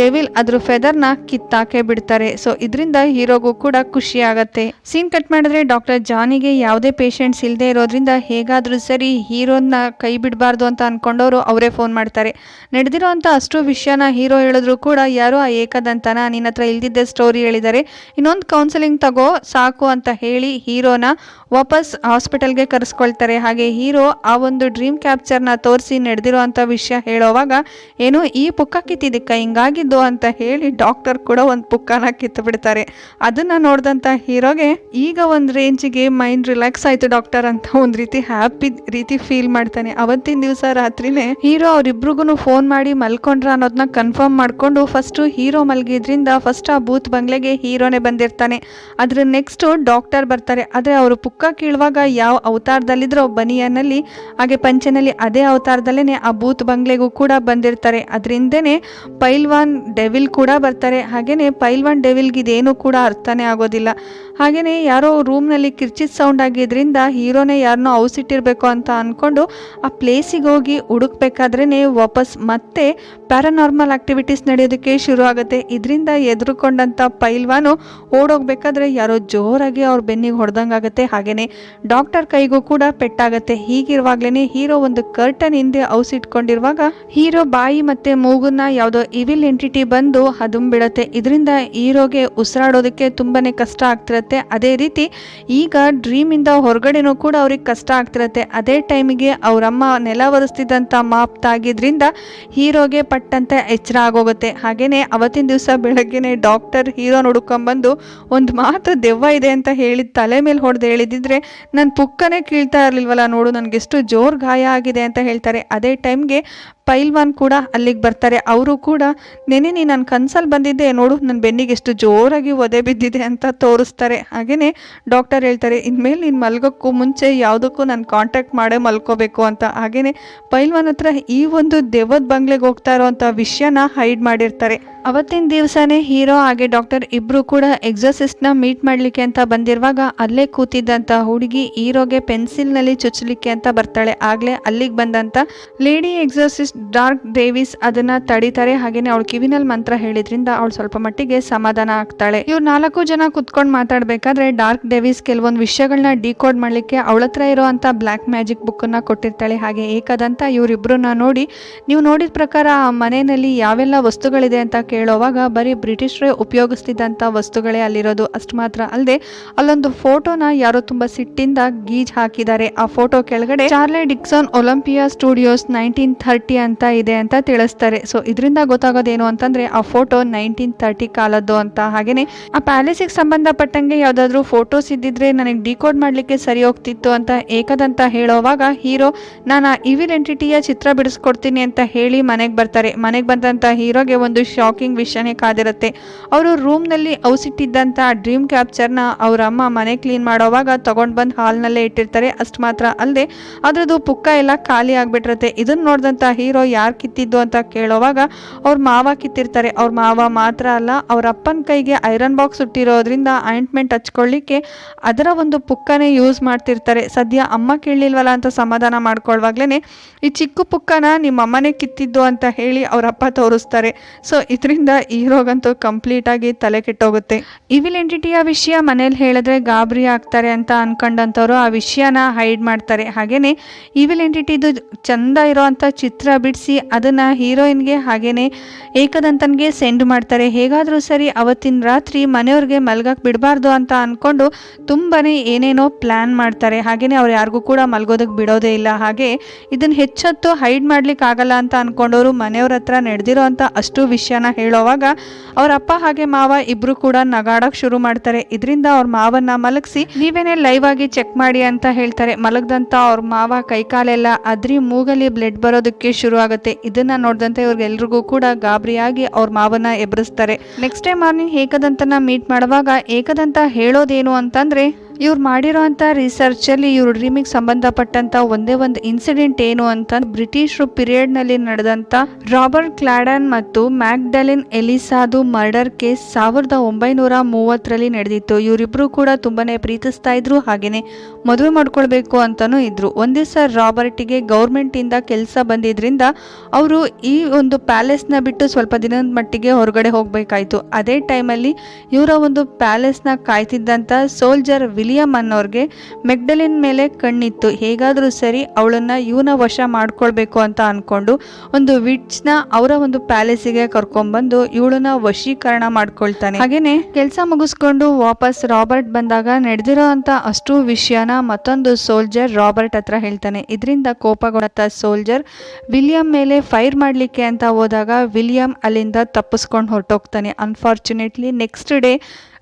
ಡೆವಿಲ್ ಅದ್ರ ಫೆದರ್ನ ಕಿತ್ತಾಕೆ ಬಿಡ್ತಾರೆ. ಸೊ ಇದರಿಂದ ಹೀರೋಗೂ ಕೂಡ ಖುಷಿ ಆಗತ್ತೆ. ಸೀನ್ ಕಟ್ ಮಾಡಿದ್ರೆ ಡಾಕ್ಟರ್ ಜಾನಿಗೆ ಯಾವುದೇ ಪೇಷಂಟ್ಸ್ ಇಲ್ಲದೆ ಇರೋದ್ರಿಂದ ಹೇಗಾದರೂ ಸರಿ ಹೀರೋನ ಕೈ ಬಿಡಬಾರ್ದು ಅಂತ ಅನ್ಕೊಂಡವರು ಅವರೇ ಫೋನ್ ಮಾಡ್ತಾರೆ. ನಡೆದಿರೋ ಅಂತ ಅಷ್ಟು ವಿಷಯನ ಹೀರೋ ಹೇಳಿದ್ರು ಕೂಡ ಯಾರು ಆ ಏಕದಂತನ ನಿನ್ನ ಹತ್ರ ಇಲ್ದಿದ್ದೆ ಸ್ಟೋರಿ ಹೇಳಿದ್ದಾರೆ. ಇನ್ನೊಂದು ಕೌನ್ಸಿಲಿಂಗ್ ತಗೋ, ಸಾಕು ಅಂತ ಹೇಳಿ ಹೀರೋನ ವಾಪಸ್ ಹಾಸ್ಪಿಟಲ್ಗೆ ಕರೆಸ್ಕೊಳ್ತಾರೆ. ಹಾಗೆ ಹೀರೋ ಆ ಒಂದು ಡ್ರೀಮ್ ಕ್ಯಾಪ್ಚರ್ನ ತೋರಿಸಿ ನಡೆದಿರೋ ಅಂಥ ವಿಷಯ ಹೇಳೋವಾಗ, ಏನು ಈ ಪುಕ್ಕ ಕಿತ್ತಿದ್ದಕ್ಕ? ಹಿಂಗಾಗಿದ್ದು? ಅಂತ ಹೇಳಿ ಡಾಕ್ಟರ್ ಕೂಡ ಒಂದು ಪುಕ್ಕನ ಕಿತ್ತು ಬಿಡ್ತಾರೆ ಅದನ್ನ ನೋಡಿದಂಥ ಹೀರೋಗೆ ಈಗ ಒಂದು ರೇಂಜಿಗೆ ಮೈಂಡ್ ರಿಲ್ಯಾಕ್ಸ್ ಆಯಿತು ಡಾಕ್ಟರ್ ಅಂತ ಒಂದು ರೀತಿ ಹ್ಯಾಪಿ ರೀತಿ ಫೀಲ್ ಮಾಡ್ತಾನೆ. ಅವತ್ತಿನ ದಿವಸ ರಾತ್ರಿನೇ ಹೀರೋ ಅವ್ರಿಬ್ರಿಗೂ ಫೋನ್ ಮಾಡಿ ಮಲ್ಕೊಂಡ್ರ ಅನ್ನೋದನ್ನ ಕನ್ಫರ್ಮ್ ಮಾಡ್ಕೊಂಡು ಫಸ್ಟು ಹೀರೋ ಮಲಗಿದ್ರಿಂದ ಫಸ್ಟ್ ಆ ಬೂತ್ ಬಂಗ್ಲೆಗೆ ಹೀರೋನೇ ಬಂದಿರ್ತಾನೆ. ಅದ್ರ ನೆಕ್ಸ್ಟ್ ಡಾಕ್ಟರ್ ಬರ್ತಾರೆ. ಆದರೆ ಅವರು ಪುಕ್ಕ ಕೀಳುವಾಗ ಯಾವ ಅವತಾರದಲ್ಲಿದ್ರೋ ಬನಿಯನಲ್ಲಿ ಹಾಗೆ ಪಂಚನಲ್ಲಿ ಅದೇ ಅವತಾರದಲ್ಲೇ ಆ ಬೂತ್ ಬಂಗ್ಲೆಗೂ ಕೂಡ ಬಂದಿರ್ತಾರೆ. ಅದರಿಂದನೇ ಪೈಲ್ವಾನ್ ಡೆವಿಲ್ ಕೂಡ ಬರ್ತಾರೆ. ಹಾಗೆಯೇ ಪೈಲ್ವಾನ್ ಡೆವಿಲ್ಗೆ ಇದೇನು ಕೂಡ ಅರ್ಥನೇ ಆಗೋದಿಲ್ಲ. ಹಾಗೆಯೇ ಯಾರೋ ರೂಮ್ನಲ್ಲಿ ಕಿರ್ಚಿತ್ ಸೌಂಡ್ ಆಗಿದ್ರಿಂದ ಹೀರೋನೇ ಯಾರನ್ನೋ ಔಸಿಟ್ಟಿರಬೇಕು ಅಂತ ಅಂದ್ಕೊಂಡು ಆ ಪ್ಲೇಸಿಗೆ ಹೋಗಿ ಹುಡುಕ್ಬೇಕಾದ್ರೇ ವಾಪಸ್ ಮತ್ತೆ ಪ್ಯಾರಾನಾರ್ಮಲ್ ಆಕ್ಟಿವಿಟೀಸ್ ನಡೆಯೋದಕ್ಕೆ ಶುರು ಆಗುತ್ತೆ ಇದರಿಂದ ಎದುರುಕೊಂಡಂಥ ಪೈಲ್ವಾನು ಓಡೋಗ್ಬೇಕಾದ್ರೆ ಯಾರೋ ಜೋರಾಗಿ ಅವ್ರ ಬೆನ್ನಿಗೆ ಹೊಡೆದಂಗಾಗತ್ತೆ ಹಾಗೇನೆ ಡಾಕ್ಟರ್ ಕೈಗೂ ಕೂಡ ಪೆಟ್ಟಾಗತ್ತೆ. ಹೀಗಿರುವಾಗ್ಲೇನೆ ಹೀರೋ ಒಂದು ಕರ್ಟನ್ ಹಿಂದೆ ಔಸಿಟ್ಕೊಂಡಿರುವಾಗ ಹೀರೋ ಬಾಯಿ ಮತ್ತೆ ಮೂಗುನ ಯಾವುದೋ ಇವಿಲ್ ಎಂಟಿಟಿ ಬಂದು ಹದುಂಬಿಡತ್ತೆ ಇದರಿಂದ ಹೀರೋಗೆ ಉಸಿರಾಡೋದಕ್ಕೆ ತುಂಬಾನೇ ಕಷ್ಟ ಆಗ್ತಿರತ್ತೆ. ಅದೇ ರೀತಿ ಈಗ ಡ್ರೀಮ್ ಇಂದ ಹೊರಗಡೆನೂ ಕೂಡ ಅವ್ರಿಗೆ ಕಷ್ಟ ಆಗ್ತಿರತ್ತೆ. ಅದೇ ಟೈಮಿಗೆ ಅವರಮ್ಮ ನೆಲ ಒರೆಸ್ತಿದ್ದಂಥ ಮಾಪ್ ತಾಗಿದ್ರಿಂದ ಹೀರೋಗೆ ಪಟ್ಟಂತ ಎಚ್ಚರ ಆಗೋಗುತ್ತೆ. ಹಾಗೇನೆ ಅವತ್ತಿನ ದಿವಸ ಬೆಳಗ್ಗೆನೆ ಡಾಕ್ಟರ್ ಹೀರೋ ನೋಡ್ಕೊಂಡ್ಬಂದು ಒಂದು ಮಾತು ದೆವ್ವ ಇದೆ ಅಂತ ಹೇಳಿದ ತಲೆ ಮೇಲೆ ಹೊಡೆದು ಹೇಳಿದಿದ್ರೆ ನನ್ನ ಪುಕ್ಕನೇ ಕೀಳ್ತಾ ಇರಲಿಲ್ವಲ್ಲ ನೋಡು ನನಗೆಷ್ಟು ಜೋರು ಗಾಯ ಆಗಿದೆ ಅಂತ ಹೇಳ್ತಾರೆ. ಅದೇ ಟೈಮ್ಗೆ ಪೈಲ್ವಾನ್ ಕೂಡ ಅಲ್ಲಿಗೆ ಬರ್ತಾರೆ. ಅವರು ಕೂಡ, ನೆನೆ ನೀ ನನ್ನ ಕನ್ಸಲ್ಲಿ ಬಂದಿದ್ದೆ, ನೋಡು ನನ್ನ ಬೆನ್ನಿಗೆ ಎಷ್ಟು ಜೋರಾಗಿ ಒದೆ ಬಿದ್ದಿದೆ ಅಂತ ತೋರಿಸ್ತಾರೆ. ಹಾಗೆಯೇ ಡಾಕ್ಟರ್ ಹೇಳ್ತಾರೆ, ಇನ್ಮೇಲೆ ನೀನು ಮಲ್ಗೋಕ್ಕೂ ಮುಂಚೆ ಯಾವುದಕ್ಕೂ ನಾನು ಕಾಂಟ್ಯಾಕ್ಟ್ ಮಾಡೇ ಮಲ್ಕೋಬೇಕು ಅಂತ. ಹಾಗೆಯೇ ಪೈಲ್ವಾನ್ ಹತ್ರ ಈ ಒಂದು ದೆವ್ವದ ಬಂಗ್ಲೆಗೆ ಹೋಗ್ತಾ ಇರೋವಂಥ ವಿಷಯನ ಹೈಡ್ ಮಾಡಿರ್ತಾರೆ. ಅವತ್ತಿನ ದಿವಸನೇ ಹೀರೋ ಹಾಗೆ ಡಾಕ್ಟರ್ ಇಬ್ಬರು ಕೂಡ ಎಕ್ಸಸಿಸ್ಟ್ನ ಮೀಟ್ ಮಾಡಲಿಕ್ಕೆ ಅಂತ ಬಂದಿರುವಾಗ ಅಲ್ಲೇ ಕೂತಿದ್ದಂಥ ಹುಡುಗಿ ಹೀರೋಗೆ ಪೆನ್ಸಿಲ್ನಲ್ಲಿ ಚುಚ್ಚಲಿಕ್ಕೆ ಅಂತ ಬರ್ತಾಳೆ. ಆಗಲೇ ಅಲ್ಲಿಗೆ ಬಂದಂಥ ಲೇಡಿ ಎಕ್ಸಸಿಸ್ಟ್ ಡಾರ್ಕ್ ಡೇವಿಸ್ ಅದನ್ನ ತಡಿತಾರೆ. ಹಾಗೇನೆ ಅವಳು ಕಿವಿನಲ್ಲಿ ಮಂತ್ರ ಹೇಳಿದ್ರಿಂದ ಅವಳು ಸ್ವಲ್ಪ ಮಟ್ಟಿಗೆ ಸಮಾಧಾನ ಆಗ್ತಾಳೆ. ಇವ್ರು ನಾಲ್ಕು ಜನ ಕುತ್ಕೊಂಡು ಮಾತಾಡ್ಬೇಕಾದ್ರೆ ಡಾರ್ಕ್ ಡೇವಿಸ್ ಕೆಲವೊಂದು ವಿಷಯಗಳನ್ನ ಡಿಕೋಡ್ ಮಾಡ್ಲಿಕ್ಕೆ ಅವಳ ಹತ್ರ ಇರುವಂತ ಬ್ಲಾಕ್ ಮ್ಯಾಜಿಕ್ ಬುಕ್ಕನ್ನ ಕೊಟ್ಟಿರ್ತಾಳೆ. ಹಾಗೆ ಏಕದಂತ ಇವರಿಬ್ಬರನ್ನ ನೋಡಿ, ನೀವು ನೋಡಿದ ಪ್ರಕಾರ ಆ ಮನೆಯಲ್ಲಿ ಯಾವೆಲ್ಲ ವಸ್ತುಗಳಿದೆ ಅಂತ ಕೇಳೋವಾಗ ಬರೀ ಬ್ರಿಟಿಷರೇ ಉಪಯೋಗಿಸ್ತಿದ್ದಂಥ ವಸ್ತುಗಳೇ ಅಲ್ಲಿರೋದು. ಅಷ್ಟು ಮಾತ್ರ ಅಲ್ಲದೆ ಅಲ್ಲೊಂದು ಫೋಟೋನ ಯಾರೋ ತುಂಬಾ ಸಿಟ್ಟಿಂದ ಗೀಜ್ ಹಾಕಿದ್ದಾರೆ. ಆ ಫೋಟೋ ಕೆಳಗಡೆ Charlie Dixon Olympia studios nineteen thirty ಅಂತ ಇದೆ ಅಂತ ತಿಳಿಸ್ತಾರೆ. ಸೊ ಇದರಿಂದ ಏನು ಅಂತಂದ್ರೆ, ಆ ಫೋಟೋ ನೈನ್ಟೀನ್ ತರ್ಟಿ ಕಾಲದ್ದು ಅಂತ ಹಾಗೇನೆ. ಆ ಪ್ಯಾಲೇಸಿಗೆ ಸಂಬಂಧಪಟ್ಟಂಗೆ ಯಾವ್ದಾದ್ರು ಫೋಟೋಸ್ ಇದ್ದಿದ್ರೆ ನನಗೆ ಡಿಕೋಡ್ ಮಾಡ್ಲಿಕ್ಕೆ ಸರಿ ಹೋಗ್ತಿತ್ತು ಅಂತ ಏಕದಂತ ಹೇಳೋವಾಗ, ಹೀರೋ, ನಾನು ಇವಿಲ್ ಎಂಟಿಟಿಯ ಚಿತ್ರ ಬಿಡಿಸ್ಕೊಡ್ತೀನಿ ಅಂತ ಹೇಳಿ ಮನೆಗೆ ಬರ್ತಾರೆ. ಮನೆಗೆ ಬಂದಂತ ಹೀರೋಗೆ ಒಂದು ಶಾಕಿಂಗ್ ವಿಷಯನೇ ಕಾದಿರುತ್ತೆ. ಅವರು ರೂಮ್ನಲ್ಲಿ ಔಸಿಟ್ಟಿದ್ದಂಥ ಡ್ರೀಮ್ ಕ್ಯಾಪ್ಚರ್ನ ಅವ್ರ ಅಮ್ಮ ಮನೆ ಕ್ಲೀನ್ ಮಾಡೋವಾಗ ತಗೊಂಡು ಬಂದು ಹಾಲ್ನಲ್ಲೇ ಇಟ್ಟಿರ್ತಾರೆ. ಅಷ್ಟು ಮಾತ್ರ ಅಲ್ಲದೆ ಅದರದ್ದು ಪುಕ್ಕ ಎಲ್ಲ ಖಾಲಿ ಆಗ್ಬಿಟ್ಟಿರುತ್ತೆ. ಇದನ್ನ ನೋಡಿದಂಥ ಹೀರೋ ಯಾರು ಕಿತ್ತಿದ್ದು ಅಂತ ಕೇಳೋವಾಗ ಅವ್ರ ಮಾವ ಕಿತ್ತಿರ್ತಾರೆ. ಅವ್ರ ಮಾವ ಮಾತ್ರ ಅಲ್ಲ, ಅವ್ರ ಅಪ್ಪನ ಕೈಗೆ ಐರನ್ ಬಾಕ್ಸ್ ಹುಟ್ಟಿರೋದ್ರಿಂದ ಆಯಿಂಟ್ಮೆಂಟ್ ಹಚ್ಕೊಳ್ಳಿಕ್ಕೆ ಅದರ ಒಂದು ಪುಕ್ಕನೇ ಯೂಸ್ ಮಾಡ್ತಿರ್ತಾರೆ. ಸದ್ಯ ಅಮ್ಮ ಕೇಳಲಿಲ್ವಲ್ಲ ಅಂತ ಸಮಾಧಾನ ಮಾಡ್ಕೊಳ್ವಾಗ್ಲೇ ಈ ಚಿಕ್ಕ ಪುಕ್ಕನ ನಿಮ್ಮ ಅಮ್ಮನೇ ಕಿತ್ತಿದ್ದು ಅಂತ ಹೇಳಿ ಅವ್ರ ಅಪ್ಪ ತೋರಿಸ್ತಾರೆ. ಸೊ, ಇದರಿಂದ ರೋಗಂತೂ ಕಂಪ್ಲೀಟ್ ಆಗಿ ತಲೆ ಕೆಟ್ಟೋಗುತ್ತೆ. ಇವಿಲ್ ಎಂಟಿಟಿಯ ವಿಷಯ ಮನೇಲಿ ಹೇಳಿದ್ರೆ ಗಾಬರಿ ಆಗ್ತಾರೆ ಅಂತ ಅನ್ಕೊಂಡಂಥವ್ರು ಆ ವಿಷಯನ ಹೈಡ್ ಮಾಡ್ತಾರೆ. ಹಾಗೇನೆ ಇವಿಲ್ ಎಂಟಿಟಿದು ಚಂದ ಇರೋವಂಥ ಚಿತ್ರ ಬಿಡಿಸಿ ಅದನ್ನ ಹೀರೋಯಿನ್ಗೆ ಹಾಗೇನೇ ಏಕದಂತನಿಗೆ ಸೆಂಡ್ ಮಾಡ್ತಾರೆ. ಹೇಗಾದರೂ ಸರಿ ಅವತ್ತಿನ ರಾತ್ರಿ ಮನೆಯವ್ರಿಗೆ ಮಲ್ಗಕ್ಕೆ ಬಿಡಬಾರ್ದು ಅಂತ ಅಂದ್ಕೊಂಡು ತುಂಬಾನೇ ಏನೇನೋ ಪ್ಲಾನ್ ಮಾಡ್ತಾರೆ. ಹಾಗೇನೆ ಅವ್ರು ಯಾರಿಗೂ ಕೂಡ ಮಲ್ಗೋದಕ್ಕೆ ಬಿಡೋದೇ ಇಲ್ಲ. ಹಾಗೆ ಇದನ್ನ ಹೆಚ್ಚತ್ತು ಹೈಡ್ ಮಾಡ್ಲಿಕ್ಕೆ ಆಗಲ್ಲ ಅಂತ ಅನ್ಕೊಂಡವರು ಮನೆಯವ್ರ ಹತ್ರ ನಡೆದಿರೋ ಅಷ್ಟು ವಿಷಯನ ಹೇಳೋವಾಗ ಅವ್ರ ಅಪ್ಪ ಹಾಗೆ ಮಾವ ಇಬ್ರು ಕೂಡ ನಗಾಡಕ್ ಶುರು ಮಾಡ್ತಾರೆ. ಇದರಿಂದ ಅವ್ರ ಮಾವನ್ನ ಮಲಗಿಸಿ ನೀವೇನೇ ಲೈವ್ ಆಗಿ ಚೆಕ್ ಮಾಡಿ ಅಂತ ಹೇಳ್ತಾರೆ. ಮಲಗ್ದಂತ ಅವ್ರ ಮಾವ ಕೈಕಾಲೆಲ್ಲ ಅದ್ರಿ, ಮೂಗಲ್ಲಿ ಬ್ಲಡ್ ಬರೋದಕ್ಕೆ ಆಗುತ್ತೆ ಇದನ್ನ ನೋಡಿದಂತೆ ಇವ್ರಿಗೆಲ್ರಿಗೂ ಕೂಡ ಗಾಬರಿಯಾಗಿ ಅವ್ರ ಮಾವನ ಎಬ್ಬರಿಸ್ತಾರೆ ನೆಕ್ಸ್ಟ್ ಡೇ ಮಾರ್ನಿಂಗ್ ಏಕದಂತನ ಮೀಟ್ ಮಾಡುವಾಗ ಏಕದಂತ ಹೇಳೋದೇನು ಅಂತಂದ್ರೆ ಇವ್ರು ರಿಸರ್ಚ್ ಅಲ್ಲಿ ಇವ್ರ ಡ್ರೀಮಿಗೆ ಸಂಬಂಧಪಟ್ಟಂತ ಒಂದೇ ಒಂದು ಇನ್ಸಿಡೆಂಟ್ ಏನು ಅಂತ ಬ್ರಿಟಿಷರು ಪಿರಿಯಡ್ನಲ್ಲಿ ನಡೆದಂಥ ರಾಬರ್ಟ್ ಕ್ಲಾಡನ್ ಮತ್ತು ಮ್ಯಾಕ್ಡಲಿನ್ ಎಲಿಸಾದು ಮರ್ಡರ್ ಕೇಸ್ ಸಾವಿರದ ಒಂಬೈನೂರ ಮೂವತ್ತರಲ್ಲಿ ನಡೆದಿತ್ತು. ಇವರಿಬ್ರು ಕೂಡ ತುಂಬಾನೇ ಪ್ರೀತಿಸ್ತಾ ಇದ್ರು, ಹಾಗೇನೆ ಮದುವೆ ಮಾಡ್ಕೊಳ್ಬೇಕು ಅಂತಾನೂ ಇದ್ರು. ರಾಬರ್ಟ್ಗೆ ರಾಬರ್ಟಿಗೆ ಗೌರ್ಮೆಂಟಿಂದ ಕೆಲಸ ಬಂದಿದ್ರಿಂದ ಅವರು ಈ ಒಂದು ಪ್ಯಾಲೇಸ್ನ ಬಿಟ್ಟು ಸ್ವಲ್ಪ ದಿನದ ಮಟ್ಟಿಗೆ ಹೊರಗಡೆ ಹೋಗ್ಬೇಕಾಯ್ತು. ಅದೇ ಟೈಮಲ್ಲಿ ಇವರ ಒಂದು ಪ್ಯಾಲೇಸ್ನ ಕಾಯ್ತಿದ್ದಂಥ ಸೋಲ್ಜರ್ ವಿಲ್ ವಿಲಿಯಂ ಅನ್ನೋರ್ಗೆ ಮೆಗ್ಡಲಿನ್ ಮೇಲೆ ಕಣ್ಣಿತ್ತು. ಹೇಗಾದರೂ ಸರಿ ಅವಳನ್ನ ಇವನ ವಶ ಮಾಡ್ಕೊಳ್ಬೇಕು ಅಂತ ಅಂದ್ಕೊಂಡು ಒಂದು ವಿಟ್ಸ್ನ ಅವರ ಒಂದು ಪ್ಯಾಲೇಸಿಗೆ ಕರ್ಕೊಂಡ್ಬಂದು ಇವಳನ್ನ ವಶೀಕರಣ ಮಾಡ್ಕೊಳ್ತಾನೆ. ಹಾಗೇನೆ ಕೆಲಸ ಮುಗಿಸ್ಕೊಂಡು ವಾಪಸ್ ರಾಬರ್ಟ್ ಬಂದಾಗ ನಡೆದಿರೋ ಅಂತ ಅಷ್ಟು ವಿಷಯನ ಮತ್ತೊಂದು ಸೋಲ್ಜರ್ ರಾಬರ್ಟ್ ಹತ್ರ ಹೇಳ್ತಾನೆ. ಇದರಿಂದ ಕೋಪಗೊಂಡ ಸೋಲ್ಜರ್ ವಿಲಿಯಂ ಮೇಲೆ ಫೈರ್ ಮಾಡಲಿಕ್ಕೆ ಅಂತ ಹೋದಾಗ ವಿಲಿಯಂ ಅಲ್ಲಿಂದ ತಪ್ಪಿಸ್ಕೊಂಡು ಹೊರಟೋಗ್ತಾನೆ. ಅನ್ಫಾರ್ಚುನೇಟ್ಲಿ ನೆಕ್ಸ್ಟ್ ಡೇ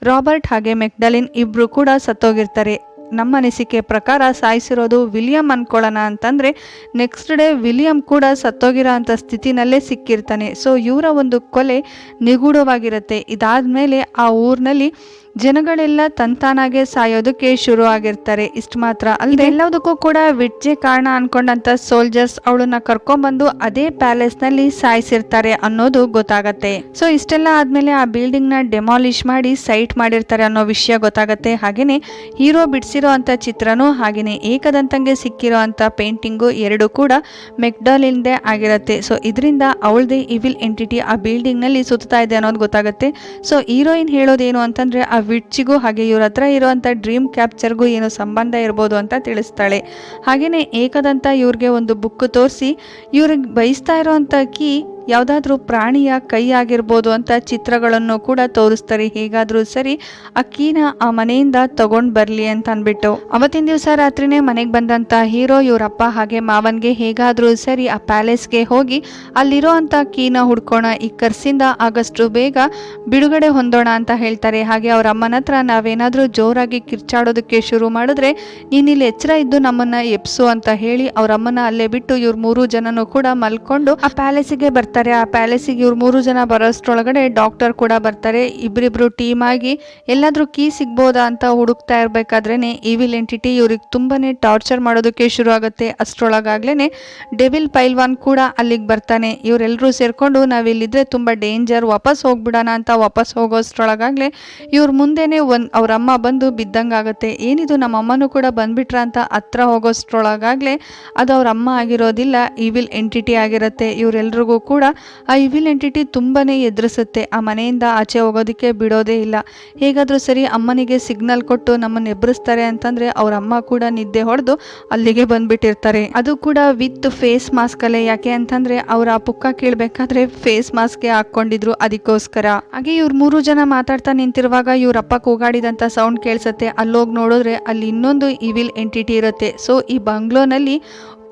ರಾಬರ್ಟ್ ಹಾಗೆ ಮೆಕ್ಡಲಿನ್ ಇಬ್ರು ಕೂಡ ಸತ್ತೋಗಿರ್ತಾರೆ. ನಮ್ಮ ಅನಿಸಿಕೆ ಪ್ರಕಾರ ಸಾಯಿಸಿರೋದು ವಿಲಿಯಂ ಅನ್ಕೊಳ್ಳೋಣ ಅಂತಂದರೆ ನೆಕ್ಸ್ಟ್ ಡೇ ವಿಲಿಯಂ ಕೂಡ ಸತ್ತೋಗಿರೋ ಅಂಥ ಸ್ಥಿತಿನಲ್ಲೇ ಸಿಕ್ಕಿರ್ತಾನೆ. ಸೊ ಇವರ ಒಂದು ಕೊಲೆ ನಿಗೂಢವಾಗಿರುತ್ತೆ. ಇದಾದ್ಮೇಲೆ ಆ ಊರಿನಲ್ಲಿ ಜನಗಳೆಲ್ಲ ತಂತಾನಾಗೆ ಸಾಯೋದಕ್ಕೆ ಶುರು ಆಗಿರ್ತಾರೆ. ಇಷ್ಟು ಮಾತ್ರ ಅಲ್ಲದೆ ಎಲ್ಲದಕ್ಕೂ ಕೂಡ ವಿಡ್ಜೆ ಕಾರಣ ಅನ್ಕೊಂಡಂತ ಸೋಲ್ಜರ್ಸ್ ಅವಳನ್ನ ಕರ್ಕೊಂಡ್ಬಂದು ಅದೇ ಪ್ಯಾಲೇಸ್ನಲ್ಲಿ ಸಾಯಿಸಿರ್ತಾರೆ ಅನ್ನೋದು ಗೊತ್ತಾಗತ್ತೆ. ಸೊ ಇಷ್ಟೆಲ್ಲ ಆದ್ಮೇಲೆ ಆ ಬಿಲ್ಡಿಂಗ್ನ ಡೆಮಾಲಿಶ್ ಮಾಡಿ ಸೈಟ್ ಮಾಡಿರ್ತಾರೆ ಅನ್ನೋ ವಿಷಯ ಗೊತ್ತಾಗತ್ತೆ. ಹಾಗೇನೆ ಹೀರೋ ಬಿಡಿಸಿರೋ ಅಂತ ಚಿತ್ರನೂ ಹಾಗೇನೆ. ಏಕದಂತಂಗೆ ಸಿಕ್ಕಿರೋ ಅಂತ ಪೇಂಟಿಂಗು ಎರಡು ಕೂಡ ಮೆಕ್ಡಾಲಿಂದೇ ಆಗಿರತ್ತೆ. ಸೊ ಇದರಿಂದ ಅವಳದೇ ಇವಿಲ್ ಎಂಟಿಟಿ ಆ ಬಿಲ್ಡಿಂಗ್ನಲ್ಲಿ ಸುತ್ತಾ ಇದೆ ಅನ್ನೋದು ಗೊತ್ತಾಗುತ್ತೆ. ಸೊ ಹೀರೋಯಿನ್ ಹೇಳೋದೇನು ಅಂತಂದ್ರೆ ಆ ವಿಡ್ಜಿಗೂ ಹಾಗೆ ಇವ್ರ ಹತ್ರ ಇರುವಂಥ ಡ್ರೀಮ್ ಕ್ಯಾಪ್ಚರ್ಗೂ ಏನೋ ಸಂಬಂಧ ಇರ್ಬೋದು ಅಂತ ತಿಳಿಸ್ತಾಳೆ. ಹಾಗೆಯೇ ಏಕದಂತ ಇವ್ರಿಗೆ ಒಂದು ಬುಕ್ ತೋರಿಸಿ, ಇವ್ರಿಗೆ ಬಯಸ್ತಾ ಇರೋವಂಥ ಕೀ ಯಾವುದಾದ್ರೂ ಪ್ರಾಣಿಯ ಕೈ ಆಗಿರ್ಬೋದು ಅಂತ ಚಿತ್ರಗಳನ್ನು ಕೂಡ ತೋರಿಸ್ತಾರೆ. ಹೇಗಾದರೂ ಸರಿ, ಅಕ್ಕಿನ ಕೀನ ಆ ಮನೆಯಿಂದ ತಗೊಂಡು ಬರಲಿ ಅಂತ ಅಂದ್ಬಿಟ್ಟು. ಅವತ್ತಿನ ದಿವಸ ರಾತ್ರಿನೇ ಮನೆಗೆ ಬಂದಂಥ ಹೀರೋ ಇವರಪ್ಪ ಹಾಗೆ ಮಾವನ್ಗೆ ಹೇಗಾದರೂ ಸರಿ ಆ ಪ್ಯಾಲೇಸ್ಗೆ ಹೋಗಿ ಅಲ್ಲಿರೋ ಅಂಥ ಕೀನ ಹುಡ್ಕೋಣ, ಈ ಕರ್ಸಿಂದ ಆಗಷ್ಟು ಬೇಗ ಬಿಡುಗಡೆ ಹೊಂದೋಣ ಅಂತ ಹೇಳ್ತಾರೆ. ಹಾಗೆ ಅವ್ರ ಅಮ್ಮನ ಹತ್ರ ನಾವೇನಾದರೂ ಜೋರಾಗಿ ಕಿರ್ಚಾಡೋದಕ್ಕೆ ಶುರು ಮಾಡಿದ್ರೆ, ನೀನಿಲ್ಲಿ ಎಚ್ಚರ ಇದ್ದು ನಮ್ಮನ್ನ ಎಪ್ಸು ಅಂತ ಹೇಳಿ ಅವ್ರ ಅಮ್ಮನ ಅಲ್ಲೇ ಬಿಟ್ಟು ಇವ್ರ ಮೂರು ಜನನು ಕೂಡ ಮಲ್ಕೊಂಡು ಆ ಪ್ಯಾಲೇಸಿಗೆ ಬರ್ತಾರೆ. ಆ ಪ್ಯಾಲೇಸಿಗೆ ಇವ್ರು ಮೂರು ಜನ ಬರೋಷ್ಟ್ರೊಳಗಡೆ ಡಾಕ್ಟರ್ ಕೂಡ ಬರ್ತಾರೆ. ಇಬ್ಬರಿಬ್ರು ಟೀಮ್ ಆಗಿ ಎಲ್ಲಾದರೂ ಕೀ ಸಿಗ್ಬೋದಾ ಅಂತ ಹುಡುಕ್ತಾ ಇರಬೇಕಾದ್ರೇ ಇವಿಲ್ ಎಂಟಿಟಿ ಇವ್ರಿಗೆ ತುಂಬಾ ಟಾರ್ಚರ್ ಮಾಡೋದಕ್ಕೆ ಶುರು ಆಗುತ್ತೆ. ಅಷ್ಟ್ರೊಳಗಾಗ್ಲೇನೆ ಡೆವಿಲ್ ಪೈಲ್ವಾನ್ ಕೂಡ ಅಲ್ಲಿಗೆ ಬರ್ತಾನೆ. ಇವರೆಲ್ಲರೂ ಸೇರ್ಕೊಂಡು ನಾವಿಲ್ಲಿದ್ದರೆ ತುಂಬ ಡೇಂಜರ್ ವಾಪಸ್ ಹೋಗ್ಬಿಡೋಣ ಅಂತ ವಾಪಸ್ ಹೋಗೋಷ್ಟ್ರೊಳಗಾಗ್ಲೇ ಇವ್ರ ಮುಂದೆನೇ ಒಂದು ಅವರಮ್ಮ ಬಂದು ಬಿದ್ದಂಗಾಗುತ್ತೆ ಏನಿದು ನಮ್ಮ ಅಮ್ಮನೂ ಕೂಡ ಬಂದ್ಬಿಟ್ರ ಅಂತ ಹತ್ರ ಹೋಗೋಷ್ಟ್ರೊಳಗಾಗ್ಲೇ ಅದು ಅವ್ರ ಅಮ್ಮ ಆಗಿರೋದಿಲ್ಲ ಇವಿಲ್ ಎಂಟಿಟಿ ಆಗಿರುತ್ತೆ. ಇವರೆಲ್ರಿಗೂ ಕೂಡ ಆ ಇವಿಲ್ ಎಂಟಿಟಿ ತುಂಬಾನೇ ಎದುರಿಸುತ್ತೆ. ಆ ಮನೆಯಿಂದ ಆಚೆ ಹೋಗೋದಕ್ಕೆ ಬಿಡೋದೇ ಇಲ್ಲ. ಹೇಗಾದರೂ ಸರಿ ಅಮ್ಮನಿಗೆ ಸಿಗ್ನಲ್ ಕೊಟ್ಟು ನಮ್ಮನ್ನು ಎಬ್ಬರಿಸ್ತಾರೆ ಅಂತಂದರೆ ಅವ್ರ ಅಮ್ಮ ಕೂಡ ನಿದ್ದೆ ಹೊಡೆದು ಅಲ್ಲಿಗೆ ಬಂದ್ಬಿಟ್ಟಿರ್ತಾರೆ. ಅದು ಕೂಡ ವಿತ್ ಫೇಸ್ ಮಾಸ್ಕಲ್ಲೇ ಯಾಕೆ ಅಂತಂದರೆ ಅವರ ಆ ಪುಕ್ಕ ಕೇಳಬೇಕಾದ್ರೆ ಫೇಸ್ ಮಾಸ್ಕ್ ಹಾಕೊಂಡಿದ್ರು ಅದಕ್ಕೋಸ್ಕರ. ಹಾಗೆ ಇವ್ರು ಮೂರು ಜನ ಮಾತಾಡ್ತಾ ನಿಂತಿರುವಾಗ ಇವ್ರ ಅಪ್ಪ ಕೂಗಾಡಿದಂಥ ಸೌಂಡ್ ಕೇಳಿಸುತ್ತೆ. ಅಲ್ಲೋಗಿ ನೋಡಿದ್ರೆ ಅಲ್ಲಿ ಇನ್ನೊಂದು ಇವಿಲ್ ಎಂಟಿಟಿ ಇರುತ್ತೆ. ಸೊ ಈ ಬಂಗ್ಲೋನಲ್ಲಿ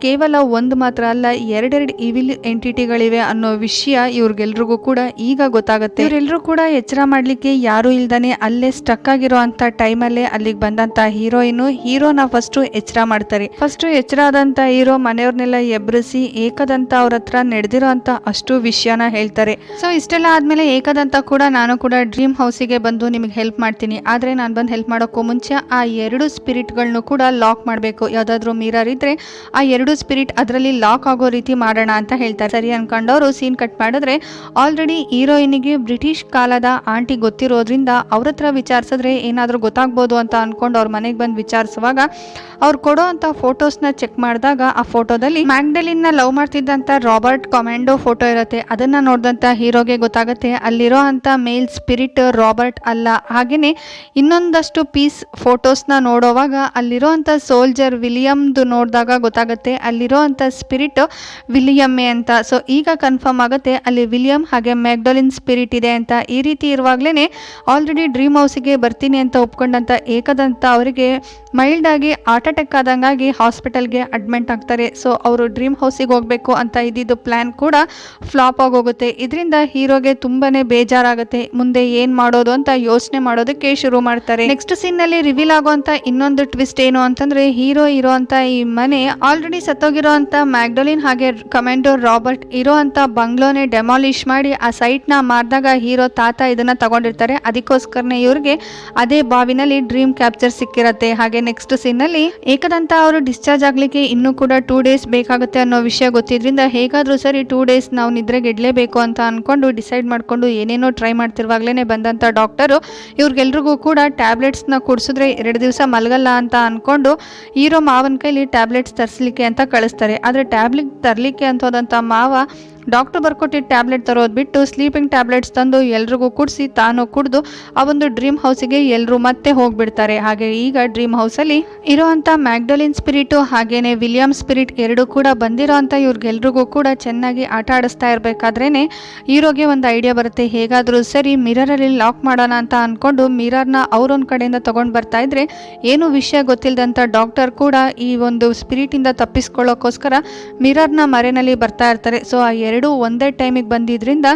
ಕೇವಲ ಒಂದು ಮಾತ್ರ ಅಲ್ಲ, ಎರಡೆರಡು ಇವಿಲ್ ಎಂಟಿಟಿಗಳಿವೆ ಅನ್ನೋ ವಿಷಯ ಇವ್ರಿಗೆಲ್ರಿಗೂ ಕೂಡ ಈಗ ಗೊತ್ತಾಗುತ್ತೆ. ಇವರೆಲ್ಲರೂ ಕೂಡ ಎಚ್ಚರ ಮಾಡ್ಲಿಕ್ಕೆ ಯಾರು ಇಲ್ದಾನೆ ಅಲ್ಲೇ ಸ್ಟಕ್ ಆಗಿರೋ ಅಂತ ಟೈಮಲ್ಲೇ ಅಲ್ಲಿಗೆ ಬಂದಂತ ಹೀರೋಯಿನ್ ಹೀರೋನ ಫಸ್ಟ್ ಎಚ್ಚರ ಮಾಡ್ತಾರೆ. ಫಸ್ಟ್ ಎಚ್ಚರ ಆದಂತ ಹೀರೋ ಮನೆಯವ್ರನ್ನೆಲ್ಲ ಎಬ್ರಿಸಿ ಏಕದಂತ ಅವ್ರ ಹತ್ರ ನಡೆದಿರೋ ಅಂತ ಅಷ್ಟು ವಿಷಯನ ಹೇಳ್ತಾರೆ. ಸೊ ಇಷ್ಟೆಲ್ಲ ಆದ್ಮೇಲೆ ಏಕದಂತ ಕೂಡ ನಾನು ಕೂಡ ಡ್ರೀಮ್ ಹೌಸಿಗೆ ಬಂದು ನಿಮಗೆ ಹೆಲ್ಪ್ ಮಾಡ್ತೀನಿ. ಆದ್ರೆ ನಾನು ಬಂದು ಹೆಲ್ಪ್ ಮಾಡೋಕ್ಕೂ ಮುಂಚೆ ಆ ಎರಡು ಸ್ಪಿರಿಟ್ಗಳನ್ನು ಕೂಡ ಲಾಕ್ ಮಾಡಬೇಕು. ಯಾವ್ದಾದ್ರು ಮಿರರ್ ಇದ್ರೆ ಆ ಎರಡು ಸ್ಪಿರಿಟ್ ಅದರಲ್ಲಿ ಲಾಕ್ ಆಗೋ ರೀತಿ ಮಾಡೋಣ ಅಂತ ಹೇಳ್ತಾರೆ. ಸರಿ ಅನ್ಕೊಂಡವರು ಸೀನ್ ಕಟ್ ಮಾಡಿದ್ರೆ ಆಲ್ರೆಡಿ ಹೀರೋಯಿನಿಗೆ ಬ್ರಿಟಿಷ್ ಕಾಲದ ಆಂಟಿ ಗೊತ್ತಿರೋದ್ರಿಂದ ಅವ್ರ ಹತ್ರ ವಿಚಾರಿಸಿದ್ರೆ ಏನಾದರೂ ಗೊತ್ತಾಗ್ಬೋದು ಅಂತ ಅನ್ಕೊಂಡು ಅವ್ರ ಮನೆಗೆ ಬಂದು ವಿಚಾರಿಸುವಾಗ ಅವ್ರು ಕೊಡೋ ಅಂತ ಫೋಟೋಸ್ನ ಚೆಕ್ ಮಾಡಿದಾಗ ಆ ಫೋಟೋದಲ್ಲಿ ಮ್ಯಾಗ್ಡಲಿನ್ನ ಲವ್ ಮಾಡ್ತಿದ್ದಂಥ ರಾಬರ್ಟ್ ಕಮ್ಯಾಂಡೋ ಫೋಟೋ ಇರುತ್ತೆ. ಅದನ್ನ ನೋಡಿದಂಥ ಹೀರೋಗೆ ಗೊತ್ತಾಗುತ್ತೆ. ಅಲ್ಲಿರೋ ಅಂಥ ಮೇಲ್ ಸ್ಪಿರಿಟ್ ರಾಬರ್ಟ್ ಅಲ್ಲ. ಹಾಗೆಯೇ ಇನ್ನೊಂದಷ್ಟು ಪೀಸ್ ಫೋಟೋಸ್ನ ನೋಡೋವಾಗ ಅಲ್ಲಿರೋ ಅಂಥ ಸೋಲ್ಜರ್ ವಿಲಿಯಮ್ದು ನೋಡಿದಾಗ ಗೊತ್ತಾಗುತ್ತೆ. ಅಲ್ಲಿರೋ ಅಂಥ ಸ್ಪಿರಿಟ್ ವಿಲಿಯಮ್ಮೆ ಅಂತ. ಸೊ ಈಗ ಕನ್ಫರ್ಮ್ ಆಗುತ್ತೆ ಅಲ್ಲಿ ವಿಲಿಯಂ ಹಾಗೆ ಮ್ಯಾಗ್ಡೋಲಿನ್ ಸ್ಪಿರಿಟ್ ಇದೆ ಅಂತ. ಈ ರೀತಿ ಇರುವಾಗಲೇ ಆಲ್ರೆಡಿ ಡ್ರೀಮ್ ಹೌಸಿಗೆ ಬರ್ತೀನಿ ಅಂತ ಒಪ್ಕೊಂಡಂತ ಏಕದಂತ ಅವರಿಗೆ ಮೈಲ್ಡ್ ಆಗಿ ಹಾರ್ಟ್ ಅಟ್ಯಾಕ್ ಆದಂಗಾಗಿ ಹಾಸ್ಪಿಟಲ್ಗೆ ಅಡ್ಮಿಟ್ ಆಗ್ತಾರೆ. ಸೊ ಅವರು ಡ್ರೀಮ್ ಹೌಸಿಗೆ ಹೋಗಬೇಕು ಅಂತ ಇದ್ದಿದ್ದು ಪ್ಲ್ಯಾನ್ ಕೂಡ ಫ್ಲಾಪ್ ಆಗೋಗುತ್ತೆ. ಇದರಿಂದ ಹೀರೋಗೆ ತುಂಬಾ ಬೇಜಾರಾಗುತ್ತೆ. ಮುಂದೆ ಏನು ಮಾಡೋದು ಅಂತ ಯೋಚನೆ ಮಾಡೋದಕ್ಕೆ ಶುರು ಮಾಡ್ತಾರೆ. ನೆಕ್ಸ್ಟ್ ಸೀನ್ನಲ್ಲಿ ರಿವೀಲ್ ಆಗುವಂತ ಇನ್ನೊಂದು ಟ್ವಿಸ್ಟ್ ಏನು ಅಂತಂದ್ರೆ ಹೀರೋ ಇರೋ ಈ ಮನೆ ಆಲ್ರೆಡಿ ಸತ್ತೋಗಿರೋ ಅಂತ ಮ್ಯಾಗ್ಡೋಲಿನ್ ಹಾಗೆ ಕಮಾಂಡೋ ರಾಬರ್ಟ್ ಇರೋ ಅಂತ ಬಂಗ್ಲೋನೆ ಡೆಮಾಲಿಷ್ ಮಾಡಿ ಆ ಸೈಟ್ನ ಮಾರಿದಾಗ ಹೀರೋ ತಾತ ಇದನ್ನ ತಗೊಂಡಿರ್ತಾರೆ. ಅದಕ್ಕೋಸ್ಕರನೇ ಇವ್ರಿಗೆ ಅದೇ ಬಾವಿನಲ್ಲಿ ಡ್ರೀಮ್ ಕ್ಯಾಪ್ಚರ್ ಸಿಕ್ಕಿರತ್ತೆ. ಹಾಗೆ ನೆಕ್ಸ್ಟ್ ಸೀನಲ್ಲಿ ಏಕದಂತ ಅವರು ಡಿಸ್ಚಾರ್ಜ್ ಆಗ್ಲಿಕ್ಕೆ ಇನ್ನೂ ಕೂಡ ಟೂ ಡೇಸ್ ಬೇಕಾಗುತ್ತೆ ಅನ್ನೋ ವಿಷಯ ಗೊತ್ತಿದ್ರಿಂದ ಹೇಗಾದ್ರೂ ಸರಿ ಟೂ ಡೇಸ್ ನಾವು ನಿದ್ರೆ ಗೆಡಲೇಬೇಕು ಅಂತ ಅನ್ಕೊಂಡು ಡಿಸೈಡ್ ಮಾಡ್ಕೊಂಡು ಏನೇನೋ ಟ್ರೈ ಮಾಡ್ತಿರುವಾಗ್ಲೇ ಬಂದಂತ ಡಾಕ್ಟರು ಇವ್ರಿಗೆಲ್ರಿಗೂ ಕೂಡ ಟ್ಯಾಬ್ಲೆಟ್ಸ್ನ ಕುಡಿಸಿದ್ರೆ ಎರಡು ದಿವಸ ಮಲಗಲ್ಲ ಅಂತ ಅನ್ಕೊಂಡು ಈರೋ ಮಾವನ ಕೈಲಿ ಟ್ಯಾಬ್ಲೆಟ್ಸ್ ತರಿಸ್ಲಿಕ್ಕೆ ಅಂತ ಕಳಿಸ್ತಾರೆ. ಆದರೆ ಟ್ಯಾಬ್ಲೆಟ್ ತರಲಿಕ್ಕೆ ಅಂತ ಹೋದಂಥ ಮಾವ ಡಾಕ್ಟರ್ ಬರ್ಕೊಟ್ಟಿದ್ದ ಟ್ಯಾಬ್ಲೆಟ್ ತರೋದು ಬಿಟ್ಟು ಸ್ಲೀಪಿಂಗ್ ಟ್ಯಾಬ್ಲೆಟ್ಸ್ ತಂದು ಎಲ್ರಿಗೂ ಕುಡಿಸಿ ತಾನು ಕುಡಿದು ಆ ಒಂದು ಡ್ರೀಮ್ ಹೌಸಿಗೆ ಎಲ್ಲರೂ ಮತ್ತೆ ಹೋಗ್ಬಿಡ್ತಾರೆ. ಹಾಗೆ ಈಗ ಡ್ರೀಮ್ ಹೌಸಲ್ಲಿ ಇರೋವಂಥ ಮ್ಯಾಗ್ಡಲಿನ್ ಸ್ಪಿರಿಟು ಹಾಗೇನೆ ವಿಲಿಯಂ ಸ್ಪಿರಿಟ್ ಎರಡೂ ಕೂಡ ಬಂದಿರೋ ಅಂತ ಇವ್ರಿಗೆಲ್ರಿಗೂ ಕೂಡ ಚೆನ್ನಾಗಿ ಆಟ ಆಡಿಸ್ತಾ ಇರಬೇಕಾದ್ರೇನೆ ಹೀರೋಗೆ ಒಂದು ಐಡಿಯಾ ಬರುತ್ತೆ. ಹೇಗಾದರೂ ಸರಿ ಮಿರರಲ್ಲಿ ಲಾಕ್ ಮಾಡೋಣ ಅಂತ ಅಂದ್ಕೊಂಡು ಮಿರರ್ನ ಅವ್ರೊಂದು ಕಡೆಯಿಂದ ತೊಗೊಂಡು ಬರ್ತಾ ಇದ್ರೆ ಏನು ವಿಷಯ ಗೊತ್ತಿಲ್ಲದಂಥ ಡಾಕ್ಟರ್ ಕೂಡ ಈ ಒಂದು ಸ್ಪಿರಿಟಿಂದ ತಪ್ಪಿಸ್ಕೊಳ್ಳೋಕ್ಕೋಸ್ಕರ ಮಿರರ್ನ ಮರೆನಲ್ಲಿ ಬರ್ತಾ ಇರ್ತಾರೆ. ಸೊ ಆ ಎರಡೂ ಒಂದೇ ಟೈಮಿಗೆ ಬಂದಿದ್ರಿಂದ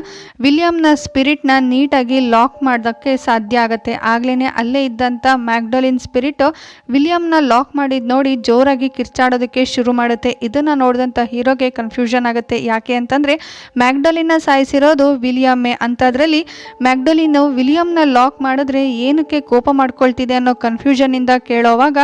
ವಿಲಿಯಂನ ಸ್ಪಿರಿಟ್ನ ನೀಟಾಗಿ ಲಾಕ್ ಮಾಡೋದಕ್ಕೆ ಸಾಧ್ಯ ಆಗುತ್ತೆ. ಆಗ್ಲೇ ಅಲ್ಲೇ ಇದ್ದಂಥ ಮ್ಯಾಗ್ಡೋಲಿನ್ ಸ್ಪಿರಿಟು ವಿಲಿಯಂನ ಲಾಕ್ ಮಾಡಿದ್ದು ನೋಡಿ ಜೋರಾಗಿ ಕಿರ್ಚಾಡೋದಕ್ಕೆ ಶುರು ಮಾಡುತ್ತೆ. ಇದನ್ನು ನೋಡಿದಂಥ ಹೀರೋಗೆ ಕನ್ಫ್ಯೂಷನ್ ಆಗುತ್ತೆ. ಯಾಕೆ ಅಂತಂದರೆ ಮ್ಯಾಗ್ಡೋಲಿನ್ನ ಸಾಯಿಸಿರೋದು ವಿಲಿಯಮ್ಮೆ. ಅಂಥದ್ರಲ್ಲಿ ಮ್ಯಾಗ್ಡೋಲಿನ್ ವಿಲಿಯಂನ ಲಾಕ್ ಮಾಡಿದ್ರೆ ಏನಕ್ಕೆ ಕೋಪ ಮಾಡ್ಕೊಳ್ತಿದೆ ಅನ್ನೋ ಕನ್ಫ್ಯೂಷನಿಂದ ಕೇಳೋವಾಗ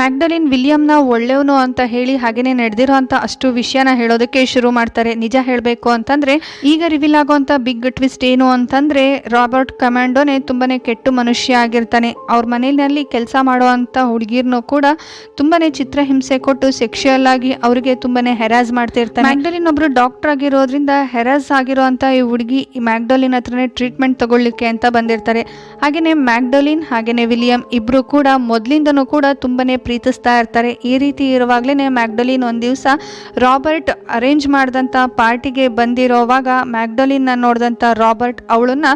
ಮ್ಯಾಗ್ಡಲಿನ್ ವಿಲಿಯಂನ ಒಳ್ಳೆಯವನು ಅಂತ ಹೇಳಿ ಹಾಗೇನೆ ನಡೆದಿರೋ ಅಂತ ಅಷ್ಟು ವಿಷಯನ ಹೇಳೋದಕ್ಕೆ ಶುರು ಮಾಡ್ತಾರೆ. ನಿಜ ಹೇಳಬೇಕು ಅಂತಂದ್ರೆ ಈಗ ರಿವೀಲ್ ಆಗುವಂತ ಬಿಗ್ ಟ್ವಿಸ್ಟ್ ಏನು ಅಂತಂದ್ರೆ ರಾಬರ್ಟ್ ಕಮಾಂಡೋನೆ ತುಂಬಾನೇ ಕೆಟ್ಟು ಮನುಷ್ಯ ಆಗಿರ್ತಾನೆ. ಅವ್ರ ಮನೆಯಲ್ಲಿ ಕೆಲಸ ಮಾಡುವಂತ ಹುಡುಗಿರ್ನು ಕೂಡ ತುಂಬಾನೇ ಚಿತ್ರಹಿಂಸೆ ಕೊಟ್ಟು ಸೆಕ್ಷುಯಲ್ ಆಗಿ ಅವರಿಗೆ ತುಂಬಾನೇ ಹೆರಾಸ್ ಮಾಡ್ತಿರ್ತಾನೆ ಮ್ಯಾಗ್ಡಲಿನ್ ಒಬ್ರು ಡಾಕ್ಟರ್ ಆಗಿರೋದ್ರಿಂದ ಹೆರಾಸ್ ಆಗಿರೋಂತ ಈ ಹುಡುಗಿ ಈ ಮ್ಯಾಗ್ಡಲಿನ್ ಹತ್ರನೇ ಟ್ರೀಟ್ಮೆಂಟ್ ತಗೊಳ್ಳಿಕ್ಕೆ ಅಂತ ಬಂದಿರ್ತಾರೆ. ಹಾಗೇನೆ ಮ್ಯಾಗ್ಡಲಿನ್ ಹಾಗೇನೆ ವಿಲಿಯಂ ಇಬ್ರು ಕೂಡ ಮೊದಲಿಂದನೂ ಕೂಡ ತುಂಬಾನೇ ಪ್ರೀತಿಸ್ತಾ ಇರ್ತಾರೆ. ಈ ರೀತಿ ಇರುವಾಗ್ಲೇನೆ ಮ್ಯಾಗ್ಡಲಿನ್ ಒಂದ್ ದಿವಸ ರಾಬರ್ಟ್ ಅರೇಂಜ್ ಮಾಡಿದಂತ ಪಾರ್ಟಿಗೆ ಬಂದಿರೋವಾಗ ಮ್ಯಾಗ್ಡಲಿನ್ನ ನೋಡಿದಂಥ ರಾಬರ್ಟ್ ಅವಳನ್ನ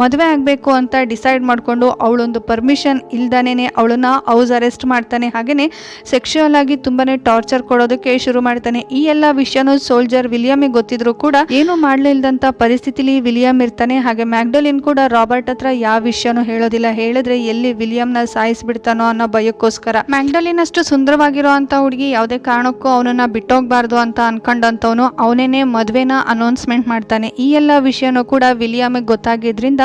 ಮದುವೆ ಆಗಬೇಕು ಅಂತ ಡಿಸೈಡ್ ಮಾಡಿಕೊಂಡು ಅವಳೊಂದು ಪರ್ಮಿಷನ್ ಇಲ್ದಾನೇನೆ ಅವಳನ್ನ ಹೌಸ್ ಅರೆಸ್ಟ್ ಮಾಡ್ತಾನೆ. ಹಾಗೇನೆ ಸೆಕ್ಷುವಲ್ ಆಗಿ ತುಂಬಾನೇ ಟಾರ್ಚರ್ ಕೊಡೋದಕ್ಕೆ ಶುರು ಮಾಡ್ತಾನೆ. ಈ ಎಲ್ಲ ವಿಷಯನೂ ಸೋಲ್ಜರ್ ವಿಲಿಯಂಗೆ ಗೊತ್ತಿದ್ರು ಕೂಡ ಏನು ಮಾಡ್ಲಿಲ್ದಂತ ಪರಿಸ್ಥಿತಿಲಿ ವಿಲಿಯಂ ಇರ್ತಾನೆ. ಹಾಗೆ ಮ್ಯಾಗ್ಡಲಿನ್ ಕೂಡ ರಾಬರ್ಟ್ ಹತ್ರ ಯಾವ ವಿಷಯನೂ ಹೇಳೋದಿಲ್ಲ. ಹೇಳಿದ್ರೆ ಎಲ್ಲಿ ವಿಲಿಯಂನ ಸಾಯಿಸ್ಬಿಡ್ತಾನೋ ಅನ್ನೋ ಭಯಕ್ಕೋಸ್ಕರ. ಮ್ಯಾಗ್ಡಲಿನ್ ಅಷ್ಟು ಸುಂದರವಾಗಿರೋ ಅಂತ ಹುಡುಗಿ ಯಾವುದೇ ಕಾರಣಕ್ಕೂ ಅವನನ್ನ ಬಿಟ್ಟೋಗ್ಬಾರ್ದು ಅಂತ ಅನ್ಕೊಂಡಂತವನು ಅವನೇನೆ ಮದುವೆನ ಅನೌನ್ಸ್ಮೆಂಟ್ ಮಾಡ್ತಾನೆ. ಈ ಎಲ್ಲ ವಿಷಯನೂ ಕೂಡ ವಿಲಿಯಮ್ಗೆ ಗೊತ್ತಾಗಿದ್ದರಿಂದ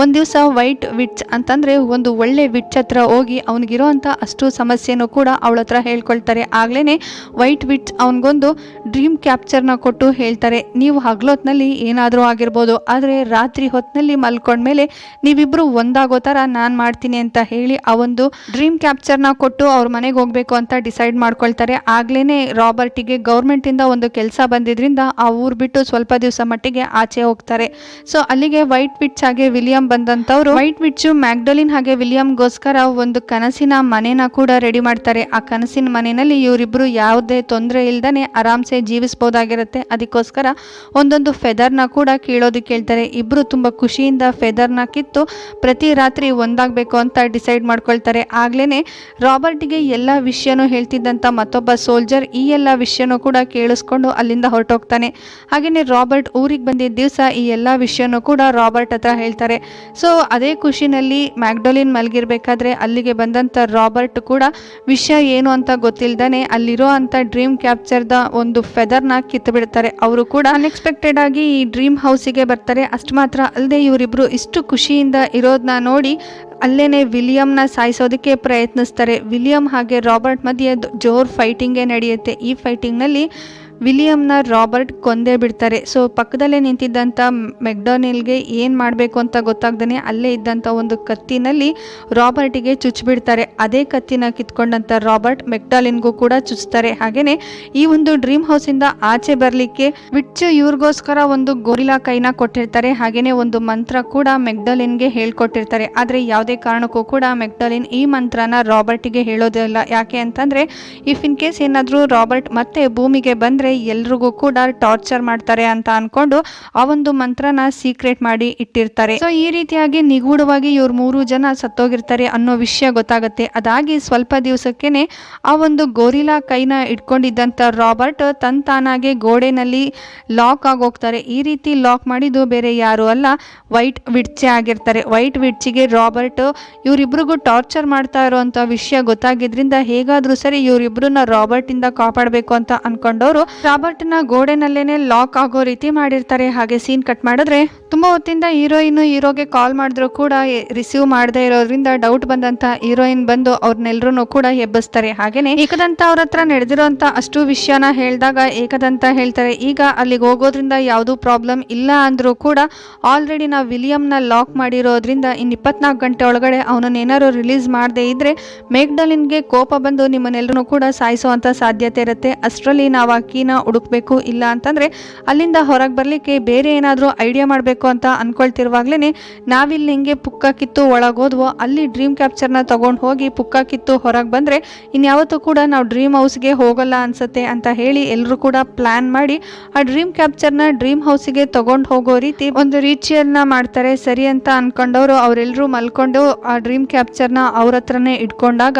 ಒಂದು ದಿವಸ ವೈಟ್ ವಿಟ್ಸ್ ಅಂತಂದರೆ ಒಂದು ಒಳ್ಳೆ ವಿಟ್ಸ್ ಹತ್ರ ಹೋಗಿ ಅವನಿಗಿರೋ ಅಂಥ ಅಷ್ಟು ಸಮಸ್ಯೆನೂ ಕೂಡ ಅವಳ ಹತ್ರ ಹೇಳ್ಕೊಳ್ತಾರೆ. ಆಗ್ಲೇ ವೈಟ್ ವಿಟ್ಸ್ ಅವನಿಗೊಂದು ಡ್ರೀಮ್ ಕ್ಯಾಪ್ಚರ್ನ ಕೊಟ್ಟು ಹೇಳ್ತಾರೆ. ನೀವು ಹಗಲೊತ್ನಲ್ಲಿ ಏನಾದರೂ ಆಗಿರ್ಬೋದು, ಆದರೆ ರಾತ್ರಿ ಹೊತ್ತಿನಲ್ಲಿ ಮಲ್ಕೊಂಡ್ಮೇಲೆ ನೀವಿಬ್ಬರು ಒಂದಾಗೋ ಥರ ನಾನು ಮಾಡ್ತೀನಿ ಅಂತ ಹೇಳಿ ಆ ಒಂದು ಡ್ರೀಮ್ ಕ್ಯಾಪ್ಚರ್ನ ಕೊಟ್ಟು ಅವ್ರ ಮನೆಗೆ ಹೋಗಬೇಕು ಅಂತ ಡಿಸೈಡ್ ಮಾಡ್ಕೊಳ್ತಾರೆ. ಆಗ್ಲೇ ರಾಬರ್ಟಿಗೆ ಗೌರ್ಮೆಂಟಿಂದ ಒಂದು ಕೆಲಸ ಬಂದಿದ್ರಿಂದ ಆ ಊರು ಬಿಟ್ಟು ಸ್ವಲ್ಪ ದಿವಸ ಮಟ್ಟಿಗೆ ಆಚೆ ಹೋಗ್ತಾರೆ. ಸೊ ಅಲ್ಲಿಗೆ ವೈಟ್ ವಿಟ್ಸ್ ಹಾಗೆ ವಿಲಿಯಂ ಬಂದಂತವ್ರು ವೈಟ್ ವಿಟ್ಸು ಮ್ಯಾಗ್ಡೋಲಿನ್ ಹಾಗೆ ವಿಲಿಯಂಗೋಸ್ಕರ ಒಂದು ಕನಸಿನ ಮನೆನ ಕೂಡ ರೆಡಿ ಮಾಡ್ತಾರೆ. ಆ ಕನಸಿನ ಮನೆಯಲ್ಲಿ ಇವರಿಬ್ರು ಯಾವುದೇ ತೊಂದರೆ ಇಲ್ದನೆ ಆರಾಮ್ಸೆ ಜೀವಿಸಬಹುದಾಗಿರುತ್ತೆ ಅದಕ್ಕೋಸ್ಕರ ಒಂದೊಂದು ಫೆದರ್ನ ಕೂಡ ಕೀಳೋದಕ್ಕೆ ಹೇಳ್ತಾರೆ ಇಬ್ರು ತುಂಬಾ ಖುಷಿಯಿಂದ ಫೆದರ್ನ ಕಿತ್ತು ಪ್ರತಿ ರಾತ್ರಿ ಒಂದಾಗಬೇಕು ಅಂತ ಡಿಸೈಡ್ ಮಾಡ್ಕೊಳ್ತಾರೆ. ಆಗ್ಲೇನೆ ರಾಬರ್ಟ್ಗೆ ಎಲ್ಲ ವಿಷಯನೂ ಹೇಳ್ತಿದ್ದಂತ ಮತ್ತೊಬ್ಬ ಸೋಲ್ಜರ್ ಈ ಎಲ್ಲ ವಿಷಯನೂ ಕೂಡ ಕೇಳಿಸ್ಕೊಂಡು ಅಲ್ಲಿಂದ ಹೊರಟೋಗ್ತಾನೆ. ಹಾಗೆಯೇ ರಾಬರ್ಟ್ ಊರಿಗೆ ಬಂದಿದ್ದ ದಿವಸ ಈ ಎಲ್ಲ ವಿಷಯನೂ ಕೂಡ ರಾಬರ್ಟ್ ಹತ್ರ ಹೇಳ್ತಾರೆ. ಸೊ ಅದೇ ಖುಷಿನಲ್ಲಿ ಮ್ಯಾಗ್ಡೋಲಿನ್ ಮಲಗಿರ್ಬೇಕಾದ್ರೆ ಅಲ್ಲಿಗೆ ಬಂದಂಥ ರಾಬರ್ಟ್ ಕೂಡ ವಿಷಯ ಏನು ಅಂತ ಗೊತ್ತಿಲ್ಲದೇ ಅಲ್ಲಿರೋ ಅಂತ ಡ್ರೀಮ್ ಕ್ಯಾಪ್ಚರ್ದ ಒಂದು ಫೆದರ್ನ ಕಿತ್ತು ಬಿಡ್ತಾರೆ ಅವರು ಕೂಡ ಅನ್ಎಕ್ಸ್ಪೆಕ್ಟೆಡ್ ಆಗಿ ಈ ಡ್ರೀಮ್ ಹೌಸಿಗೆ ಬರ್ತಾರೆ. ಅಷ್ಟು ಮಾತ್ರ ಅಲ್ಲದೆ ಇವರಿಬ್ಬರು ಇಷ್ಟು ಖುಷಿಯಿಂದ ಇರೋದನ್ನ ನೋಡಿ ಅಲ್ಲೇ ವಿಲಿಯಂನ ಸಾಯಿಸೋದಕ್ಕೆ ಪ್ರಯತ್ನಿಸ್ತಾರೆ. ವಿಲಿಯಂ ಹಾಗೆ ರಾಬರ್ಟ್ ಮಧ್ಯೆ ಜೋರ್ ಫೈಟಿಂಗೇ ನಡೆಯುತ್ತೆ. ಈ ಫೈಟಿಂಗ್ನಲ್ಲಿ ವಿಲಿಯಂನ ರಾಬರ್ಟ್ ಕೊಂದೇ ಬಿಡ್ತಾರೆ. ಸೊ, ಪಕ್ಕದಲ್ಲೇ ನಿಂತಿದ್ದಂಥ ಮೆಕ್ಡೊನಿಲ್ಗೆ ಏನು ಮಾಡಬೇಕು ಅಂತ ಗೊತ್ತಾಗ್ದೇ ಅಲ್ಲೇ ಇದ್ದಂಥ ಒಂದು ಕತ್ತಿನಲ್ಲಿ ರಾಬರ್ಟಿಗೆ ಚುಚ್ಚಿಬಿಡ್ತಾರೆ ಅದೇ ಕತ್ತಿನ ಕಿತ್ಕೊಂಡಂಥ ರಾಬರ್ಟ್ ಮೆಕ್ಡಾಲಿನ್ಗೂ ಕೂಡ ಚುಚ್ತಾರೆ. ಹಾಗೆಯೇ ಈ ಒಂದು ಡ್ರೀಮ್ ಹೌಸಿಂದ ಆಚೆ ಬರಲಿಕ್ಕೆ ವಿಚ್ ಇವ್ರಿಗೋಸ್ಕರ ಒಂದು ಗೋರಿಲಾ ಕೈನ ಕೊಟ್ಟಿರ್ತಾರೆ. ಹಾಗೆಯೇ ಒಂದು ಮಂತ್ರ ಕೂಡ ಮೆಕ್ಡಲಿನ್ಗೆ ಹೇಳ್ಕೊಟ್ಟಿರ್ತಾರೆ. ಆದರೆ ಯಾವುದೇ ಕಾರಣಕ್ಕೂ ಕೂಡ ಮೆಕ್ಡಲಿನ್ ಈ ಮಂತ್ರನ ರಾಬರ್ಟಿಗೆ ಹೇಳೋದಿಲ್ಲ ಯಾಕೆ ಅಂತಂದರೆ, ಇಫ್ ಇನ್ ಕೇಸ್ ಏನಾದರೂ ರಾಬರ್ಟ್ ಮತ್ತೆ ಭೂಮಿಗೆ ಬಂದ್ರೆ ಎಲ್ರಿಗೂ ಕೂಡ ಟಾರ್ಚರ್ ಮಾಡ್ತಾರೆ ಅಂತ ಅನ್ಕೊಂಡು ಆ ಒಂದು ಮಂತ್ರನ ಸೀಕ್ರೆಟ್ ಮಾಡಿ ಇಟ್ಟಿರ್ತಾರೆ. ಸೊ ಈ ರೀತಿಯಾಗಿ ನಿಗೂಢವಾಗಿ ಇವ್ರ ಮೂರು ಜನ ಸತ್ತೋಗಿರ್ತಾರೆ ಅನ್ನೋ ವಿಷಯ ಗೊತ್ತಾಗುತ್ತೆ. ಅದಾಗಿ ಸ್ವಲ್ಪ ದಿವಸಕ್ಕೇನೆ ಆ ಒಂದು ಗೋರಿಲಾ ಕೈನ ಇಟ್ಕೊಂಡಿದ್ದಂಥ ರಾಬರ್ಟ್ ತನ್ ತಾನಾಗೆ ಗೋಡೆನಲ್ಲಿ ಲಾಕ್ ಆಗೋಗ್ತಾರೆ. ಈ ರೀತಿ ಲಾಕ್ ಮಾಡಿದ್ದು ಬೇರೆ ಯಾರು ಅಲ್ಲ, ವೈಟ್ ವಿಡ್ಚೆ ಆಗಿರ್ತಾರೆ. ವೈಟ್ ವಿಡ್ಚಿಗೆ ರಾಬರ್ಟ್ ಇವರಿಬ್ರಿಗೂ ಟಾರ್ಚರ್ ಮಾಡ್ತಾ ಇರೋವಂಥ ವಿಷಯ ಗೊತ್ತಾಗಿದ್ರಿಂದ ಹೇಗಾದರೂ ಸರಿ ಇವರಿಬ್ರನ್ನ ರಾಬರ್ಟಿಂದ ಕಾಪಾಡಬೇಕು ಅಂತ ಅನ್ಕೊಂಡವರು ರಾಬರ್ಟ್ನ ಗೋಡೆನಲ್ಲೇನೆ ಲಾಕ್ ಆಗೋ ರೀತಿ ಮಾಡಿರ್ತಾರೆ. ಹಾಗೆ ಸೀನ್ ಕಟ್ ಮಾಡಿದ್ರೆ ತುಂಬಾ ಹೊತ್ತಿಂದ ಹೀರೋಯಿನ್ ಹೀರೋಗೆ ಕಾಲ್ ಮಾಡಿದ್ರು ಕೂಡ ರಿಸೀವ್ ಮಾಡದೇ ಇರೋದ್ರಿಂದ ಡೌಟ್ ಬಂದಂತ ಹೀರೋಯಿನ್ ಬಂದು ಅವ್ರನ್ನೆಲ್ಲರೂ ಕೂಡ ಎಬ್ಬಿಸ್ತಾರೆ. ಹಾಗೇನೆ ಏಕದಂತ ಅವ್ರ ಹತ್ರ ನಡೆದಿರೋಂತ ಅಷ್ಟು ವಿಷಯನ ಹೇಳಿದಾಗ ಏಕದಂತ ಹೇಳ್ತಾರೆ, ಈಗ ಅಲ್ಲಿಗೆ ಹೋಗೋದ್ರಿಂದ ಯಾವುದೂ ಪ್ರಾಬ್ಲಮ್ ಇಲ್ಲ ಅಂದ್ರೂ ಕೂಡ ಆಲ್ರೆಡಿ ನಾವು ವಿಲಿಯಂನ ಲಾಕ್ ಮಾಡಿರೋದ್ರಿಂದ ಇನ್ನು ಇಪ್ಪತ್ನಾಲ್ಕು ಗಂಟೆ ಒಳಗಡೆ ಅವನನ್ನ ಏನಾದ್ರು ರಿಲೀಸ್ ಮಾಡದೇ ಇದ್ರೆ ಮೇಗ್ಡಲಿನ್ಗೆ ಕೋಪ ಬಂದು ನಿಮ್ಮನ್ನೆಲ್ಲರೂ ಕೂಡ ಸಾಯಿಸುವಂತ ಸಾಧ್ಯತೆ ಇರುತ್ತೆ. ಅಷ್ಟರಲ್ಲಿ ನಾವು ಆ ಕಿನ ಹುಡುಕ್ಬೇಕು, ಇಲ್ಲ ಅಂತಂದ್ರೆ ಅಲ್ಲಿಂದ ಹೊರಗೆ ಬರಲಿಕ್ಕೆ ಬೇರೆ ಏನಾದರೂ ಐಡಿಯಾ ಮಾಡಬೇಕು ಅಂತ ಅಂದ್ಕೊಳ್ತಿರುವಾಗಲೇ ನಾವಿಲ್ಲಿ ಹಿಂಗೆ ಪುಕ್ಕ ಕಿತ್ತು ಒಳಗೋದ್ವೋ ಅಲ್ಲಿ ಡ್ರೀಮ್ ಕ್ಯಾಪ್ಚರ್ನ ತಗೊಂಡು ಹೋಗಿ ಪುಕ್ಕ ಕಿತ್ತು ಹೊರಗೆ ಬಂದರೆ ಇನ್ಯಾವತ್ತೂ ಕೂಡ ನಾವು ಡ್ರೀಮ್ ಹೌಸ್ಗೆ ಹೋಗಲ್ಲ ಅನ್ಸುತ್ತೆ ಅಂತ ಹೇಳಿ ಎಲ್ಲರೂ ಕೂಡ ಪ್ಲ್ಯಾನ್ ಮಾಡಿ ಆ ಡ್ರೀಮ್ ಕ್ಯಾಪ್ಚರ್ನ ಡ್ರೀಮ್ ಹೌಸಿಗೆ ತಗೊಂಡು ಹೋಗೋ ರೀತಿ ಒಂದು ರೀಚಿಯಲ್ನ ಮಾಡ್ತಾರೆ. ಸರಿ ಅಂತ ಅನ್ಕೊಂಡವರು ಅವರೆಲ್ಲರೂ ಮಲ್ಕೊಂಡು ಆ ಡ್ರೀಮ್ ಕ್ಯಾಪ್ಚರ್ನ ಅವ್ರ ಹತ್ರನೇ ಇಟ್ಕೊಂಡಾಗ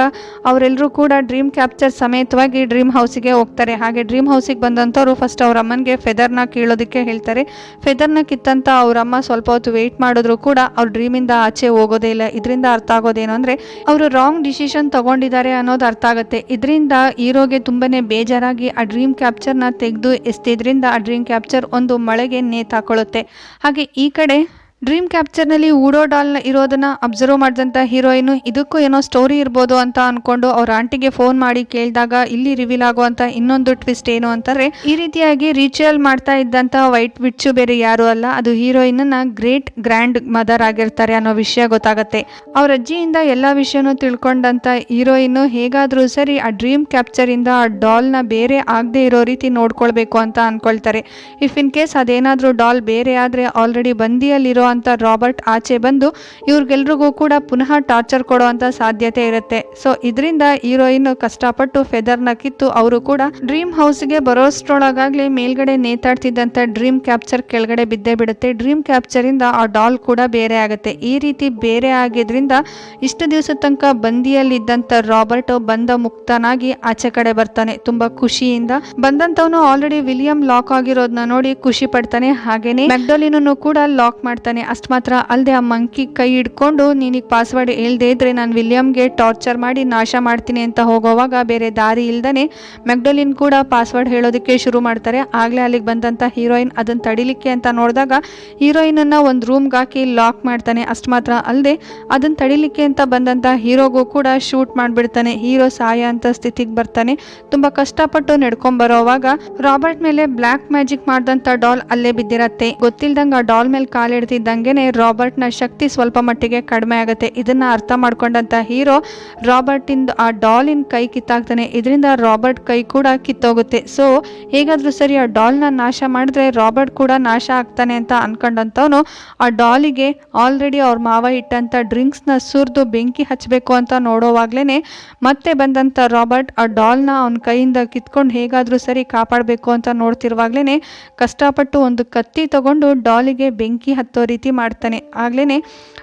ಅವರೆಲ್ಲರೂ ಕೂಡ ಡ್ರೀಮ್ ಕ್ಯಾಪ್ಚರ್ ಸಮೇತವಾಗಿ ಡ್ರೀಮ್ ಹೌಸಿಗೆ ಹೋಗ್ತಾರೆ. ಹಾಗೆ ಡ್ರೀಮ್ ಹೌಸಿಗೆ ಬಂದಂಥವ್ರು ಫಸ್ಟ್ ಅವ್ರ ಅಮ್ಮನಿಗೆ ಫೆದರ್ನ ಕೀಳೋದಕ್ಕೆ ಹೇಳ್ತಾರೆ. ಫೆದರ್ನ ಕಿತ್ತಂತ ಅವರಮ್ಮ ಸ್ವಲ್ಪ ಹೊತ್ತು ವೆಯ್ಟ್ ಮಾಡಿದ್ರು ಕೂಡ ಅವ್ರ ಡ್ರೀಮಿಂದ ಆಚೆ ಹೋಗೋದೇ ಇಲ್ಲ. ಇದರಿಂದ ಅರ್ಥ ಆಗೋದೇನು ಅಂದರೆ ಅವರು ರಾಂಗ್ ಡಿಸಿಷನ್ ತಗೊಂಡಿದ್ದಾರೆ ಅನ್ನೋದು ಅರ್ಥ ಆಗುತ್ತೆ. ಇದರಿಂದ ಹೀರೋಗೆ ತುಂಬನೇ ಬೇಜಾರಾಗಿ ಆ ಡ್ರೀಮ್ ಕ್ಯಾಪ್ಚರ್ನ ತೆಗೆದು ಎಸ್ತಿದ್ರಿಂದ ಆ ಡ್ರೀಮ್ ಕ್ಯಾಪ್ಚರ್ ಒಂದು ಮಳೆಗೆ ನೇತಾಕೊಳ್ಳುತ್ತೆ. ಹಾಗೆ ಈ ಕಡೆ ಡ್ರೀಮ್ ಕ್ಯಾಪ್ಚರ್ನಲ್ಲಿ ಊಡೋ ಡಾಲ್ನ ಇರೋದನ್ನ ಅಬ್ಸರ್ವ್ ಮಾಡಿದಂಥ ಹೀರೋಯಿನು ಇದಕ್ಕೂ ಏನೋ ಸ್ಟೋರಿ ಇರ್ಬೋದು ಅಂತ ಅನ್ಕೊಂಡು ಅವ್ರ ಆಂಟಿಗೆ ಫೋನ್ ಮಾಡಿ ಕೇಳಿದಾಗ ಇಲ್ಲಿ ರಿವೀಲ್ ಆಗುವಂಥ ಇನ್ನೊಂದು ಟ್ವಿಸ್ಟ್ ಏನು ಅಂತಾರೆ ಈ ರೀತಿಯಾಗಿ ರೀಚುವಲ್ ಮಾಡ್ತಾ ಇದ್ದಂಥ ವೈಟ್ ವಿಚ್ಚು ಬೇರೆ ಯಾರು ಅಲ್ಲ, ಅದು ಹೀರೋಯಿನ್ನ ಗ್ರೇಟ್ ಗ್ರ್ಯಾಂಡ್ ಮದರ್ ಆಗಿರ್ತಾರೆ ಅನ್ನೋ ವಿಷಯ ಗೊತ್ತಾಗುತ್ತೆ. ಅವ್ರ ಅಜ್ಜಿಯಿಂದ ಎಲ್ಲ ವಿಷಯನೂ ತಿಳ್ಕೊಂಡಂತ ಹೀರೋಯಿನ್ನು ಹೇಗಾದರೂ ಸರಿ ಆ ಡ್ರೀಮ್ ಕ್ಯಾಪ್ಚರ್ ಇಂದ ಆ ಡಾಲ್ನ ಬೇರೆ ಆಗದೆ ಇರೋ ರೀತಿ ನೋಡ್ಕೊಳ್ಬೇಕು ಅಂತ ಅಂದ್ಕೊಳ್ತಾರೆ ಇಫ್ ಇನ್ ಕೇಸ್ ಅದೇನಾದರೂ ಡಾಲ್ ಬೇರೆ ಆದರೆ ಆಲ್ರೆಡಿ ಬಂದಿಯಲ್ಲಿರೋ ಅಂತ ರಾಬರ್ಟ್ ಆಚೆ ಬಂದು ಇವ್ರಿಗೆಲ್ರಿಗೂ ಕೂಡ ಪುನಃ ಟಾರ್ಚರ್ ಕೊಡೋ ಅಂತ ಸಾಧ್ಯತೆ ಇರುತ್ತೆ. ಸೊ, ಇದರಿಂದ ಹೀರೋಯಿನ್ ಕಷ್ಟಪಟ್ಟು ಫೆದರ್ನ ಕಿತ್ತು ಅವರು ಕೂಡ ಡ್ರೀಮ್ ಹೌಸ್ಗೆ ಬರೋಷ್ಟ್ರೊಳಗಾಗ್ಲಿ ಮೇಲ್ಗಡೆ ನೇತಾಡ್ತಿದ್ದಂತ ಡ್ರೀಮ್ ಕ್ಯಾಪ್ಚರ್ ಕೆಳಗಡೆ ಬಿದ್ದೇ ಬಿಡುತ್ತೆ. ಡ್ರೀಮ್ ಕ್ಯಾಪ್ಚರ್ ಇಂದ ಆ ಡಾಲ್ ಕೂಡ ಬೇರೆ ಆಗುತ್ತೆ. ಈ ರೀತಿ ಬೇರೆ ಆಗಿದ್ರಿಂದ ಇಷ್ಟು ದಿವಸ ತನಕ ಬಂದಿಯಲ್ಲಿದ್ದಂತ ರಾಬರ್ಟ್ ಬಂದ ಮುಕ್ತನಾಗಿ ಆಚೆ ಕಡೆ ಬರ್ತಾನೆ. ತುಂಬಾ ಖುಷಿಯಿಂದ ಬಂದಂತವನು ಆಲ್ರೆಡಿ ವಿಲಿಯಂ ಲಾಕ್ ಆಗಿರೋದನ್ನ ನೋಡಿ ಖುಷಿ ಪಡ್ತಾನೆ. ಹಾಗೇನೆ ಮೆಕ್ಡೋಲಿನೂ ಕೂಡ ಲಾಕ್ ಮಾಡ್ತಾನೆ. ಅಷ್ಟು ಮಾತ್ರ ಅಲ್ಲದೆ ಆ ಮಂಕಿ ಕೈ ಹಿಡ್ಕೊಂಡು ನೀನೀಗ ಪಾಸ್ವರ್ಡ್ ಹೇಳ್ದೇ ಇದ್ರೆ ನಾನು ವಿಲಿಯಂಗೆ ಟಾರ್ಚರ್ ಮಾಡಿ ನಾಶ ಮಾಡ್ತೀನಿ ಅಂತ ಹೋಗೋವಾಗ ಬೇರೆ ದಾರಿ ಇಲ್ದನೆ ಮೆಕ್ಡೊಲಿನ್ ಕೂಡ ಪಾಸ್ವರ್ಡ್ ಹೇಳೋದಕ್ಕೆ ಶುರು ಮಾಡ್ತಾರೆ. ಆಗ್ಲೇ ಅಲ್ಲಿಗೆ ಬಂದಂತ ಹೀರೋಯಿನ್ ಅದನ್ನ ತಡಿಲಿಕ್ಕೆ ಅಂತ ನೋಡಿದಾಗ ಹೀರೋಯಿನ್ ಅನ್ನ ಒಂದು ರೂಮ್ಗೆ ಹಾಕಿ ಲಾಕ್ ಮಾಡ್ತಾನೆ. ಅಷ್ಟು ಮಾತ್ರ ಅಲ್ಲದೆ ಅದನ್ನ ತಡಿಲಿಕ್ಕೆ ಅಂತ ಬಂದಂತ ಹೀರೋಗೂ ಕೂಡ ಶೂಟ್ ಮಾಡ್ಬಿಡ್ತಾನೆ. ಹೀರೋ ಸಾಯ ಅಂತ ಸ್ಥಿತಿಗೆ ಬರ್ತಾನೆ. ತುಂಬಾ ಕಷ್ಟಪಟ್ಟು ನಡ್ಕೊಂಡ್ ಬರೋವಾಗ ರಾಬರ್ಟ್ ಮೇಲೆ ಬ್ಲ್ಯಾಕ್ ಮ್ಯಾಜಿಕ್ ಮಾಡಿದಂತ ಡಾಲ್ ಅಲ್ಲೇ ಬಿದ್ದಿರತ್ತೆ. ಗೊತ್ತಿಲ್ದಂಗ ಆ ಡಾಲ್ ಮೇಲೆ ಕಾಲಿಡ್ತಿದ್ದಂಗೆನೆ ರಾಬರ್ಟ್ ರಾಬರ್ಟ್ನ ಶಕ್ತಿ ಸ್ವಲ್ಪ ಮಟ್ಟಿಗೆ ಕಡಿಮೆ ಆಗುತ್ತೆ. ಇದನ್ನ ಅರ್ಥ ಮಾಡ್ಕೊಂಡಂಥ ಹೀರೋ ರಾಬರ್ಟ್ ಇಂದ ಆ ಡಾಲಿನ ಕೈ ಕಿತ್ತಾಗ್ತಾನೆ. ಇದರಿಂದ ರಾಬರ್ಟ್ ಕೈ ಕೂಡ ಕಿತ್ತೋಗುತ್ತೆ. ಸೊ, ಹೇಗಾದರೂ ಸರಿ ಆ ಡಾಲ್ನ ನಾಶ ಮಾಡಿದ್ರೆ ರಾಬರ್ಟ್ ಕೂಡ ನಾಶ ಆಗ್ತಾನೆ ಅಂತ ಅನ್ಕೊಂಡಂತವನು ಆ ಡಾಲಿಗೆ ಆಲ್ರೆಡಿ ಅವ್ರ ಮಾವ ಇಟ್ಟಂಥ ಡ್ರಿಂಕ್ಸ್ನ ಸುರಿದು ಬೆಂಕಿ ಹಚ್ಚಬೇಕು ಅಂತ ನೋಡೋವಾಗ್ಲೇನೆ ಮತ್ತೆ ಬಂದಂತ ರಾಬರ್ಟ್ ಆ ಡಾಲ್ನ ಅವನ ಕೈಯಿಂದ ಕಿತ್ಕೊಂಡು ಹೇಗಾದರೂ ಸರಿ ಕಾಪಾಡಬೇಕು ಅಂತ ನೋಡ್ತಿರುವಾಗ್ಲೇನೆ ಕಷ್ಟಪಟ್ಟು ಒಂದು ಕತ್ತಿ ತಗೊಂಡು ಡಾಲಿಗೆ ಬೆಂಕಿ ಹತ್ತೋ ಮಾಡ್ತಾನೆ. ಆಗ್ಲೇನೆ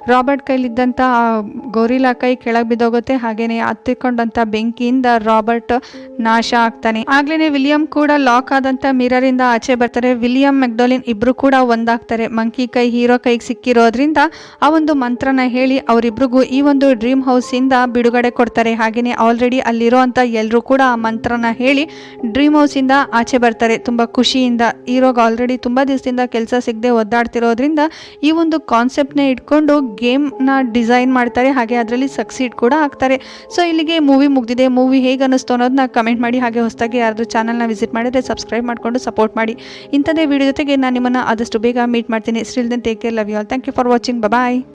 ರಾಬರ್ಟ್ ಕೈಲಿದ್ದಂಥ ಗೋರಿಲ ಕೈ ಕೆಳಗೆ ಬಿದ್ದೋಗುತ್ತೆ. ಹಾಗೇನೆ ಹತ್ತಿಕೊಂಡಂತ ಬೆಂಕಿಯಿಂದ ರಾಬರ್ಟ್ ನಾಶ ಆಗ್ತಾನೆ. ಆಗ್ಲೇನೆ ವಿಲಿಯಂ ಕೂಡ ಲಾಕ್ ಆದಂತ ಮಿರರ್ ಇಂದ ಆಚೆ ಬರ್ತಾರೆ. ವಿಲಿಯಂ ಮೆಕ್ಡೋಲಿನ್ ಇಬ್ರು ಕೂಡ ಒಂದಾಗ್ತಾರೆ. ಮಂಕಿ ಕೈ, ಹೀರೋ ಕೈಗೆ ಸಿಕ್ಕಿರೋದ್ರಿಂದ ಆ ಒಂದು ಮಂತ್ರನ ಹೇಳಿ ಅವರಿಬ್ರಿಗೂ ಈ ಒಂದು ಡ್ರೀಮ್ ಹೌಸ್ ಇಂದ ಬಿಡುಗಡೆ ಕೊಡ್ತಾರೆ. ಹಾಗೆಯೇ ಆಲ್ರೆಡಿ ಅಲ್ಲಿರೋಂಥ ಎಲ್ಲರೂ ಕೂಡ ಆ ಮಂತ್ರನ ಹೇಳಿ ಡ್ರೀಮ್ ಹೌಸ್ ಇಂದ ಆಚೆ ಬರ್ತಾರೆ. ತುಂಬಾ ಖುಷಿಯಿಂದ. ಹೀರೋಗೆ ಆಲ್ರೆಡಿ ತುಂಬಾ ದಿವಸದಿಂದ ಕೆಲಸ ಸಿಗದೆ ಒದ್ದಾಡ್ತಿರೋದ್ರಿಂದ ಒಂದು ಕಾನ್ಸೆಪ್ಟ್ನ ಇಟ್ಕೊಂಡು ಗೇಮ್ನ ಡಿಸೈನ್ ಮಾಡ್ತಾರೆ. ಹಾಗೆ ಅದರಲ್ಲಿ ಸಕ್ಸೀಡ್ ಕೂಡ ಆಗ್ತಾರೆ. ಸೊ ಇಲ್ಲಿಗೆ ಮೂವಿ ಮುಗಿದಿದೆ. ಮೂವಿ ಹೇಗೆ ಅನ್ನಿಸ್ತು ಅನ್ನೋದನ್ನ ಕಮೆಂಟ್ ಮಾಡಿ. ಹಾಗೆ ಹೊಸದಾಗಿ ಯಾರಾದರೂ ಚಾನಲ್ನ ವಿಸಿಟ್ ಮಾಡಿದರೆ ಸಬ್ಸ್ಕ್ರೈಬ್ ಮಾಡಿಕೊಂಡು ಸಪೋರ್ಟ್ ಮಾಡಿ. ಇಂಥದ್ದೇ ವಿಡಿಯೋ ಜೊತೆಗೆ ನಾನು ನಿಮ್ಮನ್ನು ಆದಷ್ಟು ಬೇಗ ಮೀಟ್ ಮಾಡ್ತೀನಿ. Still then take care love you all thank you for watching bye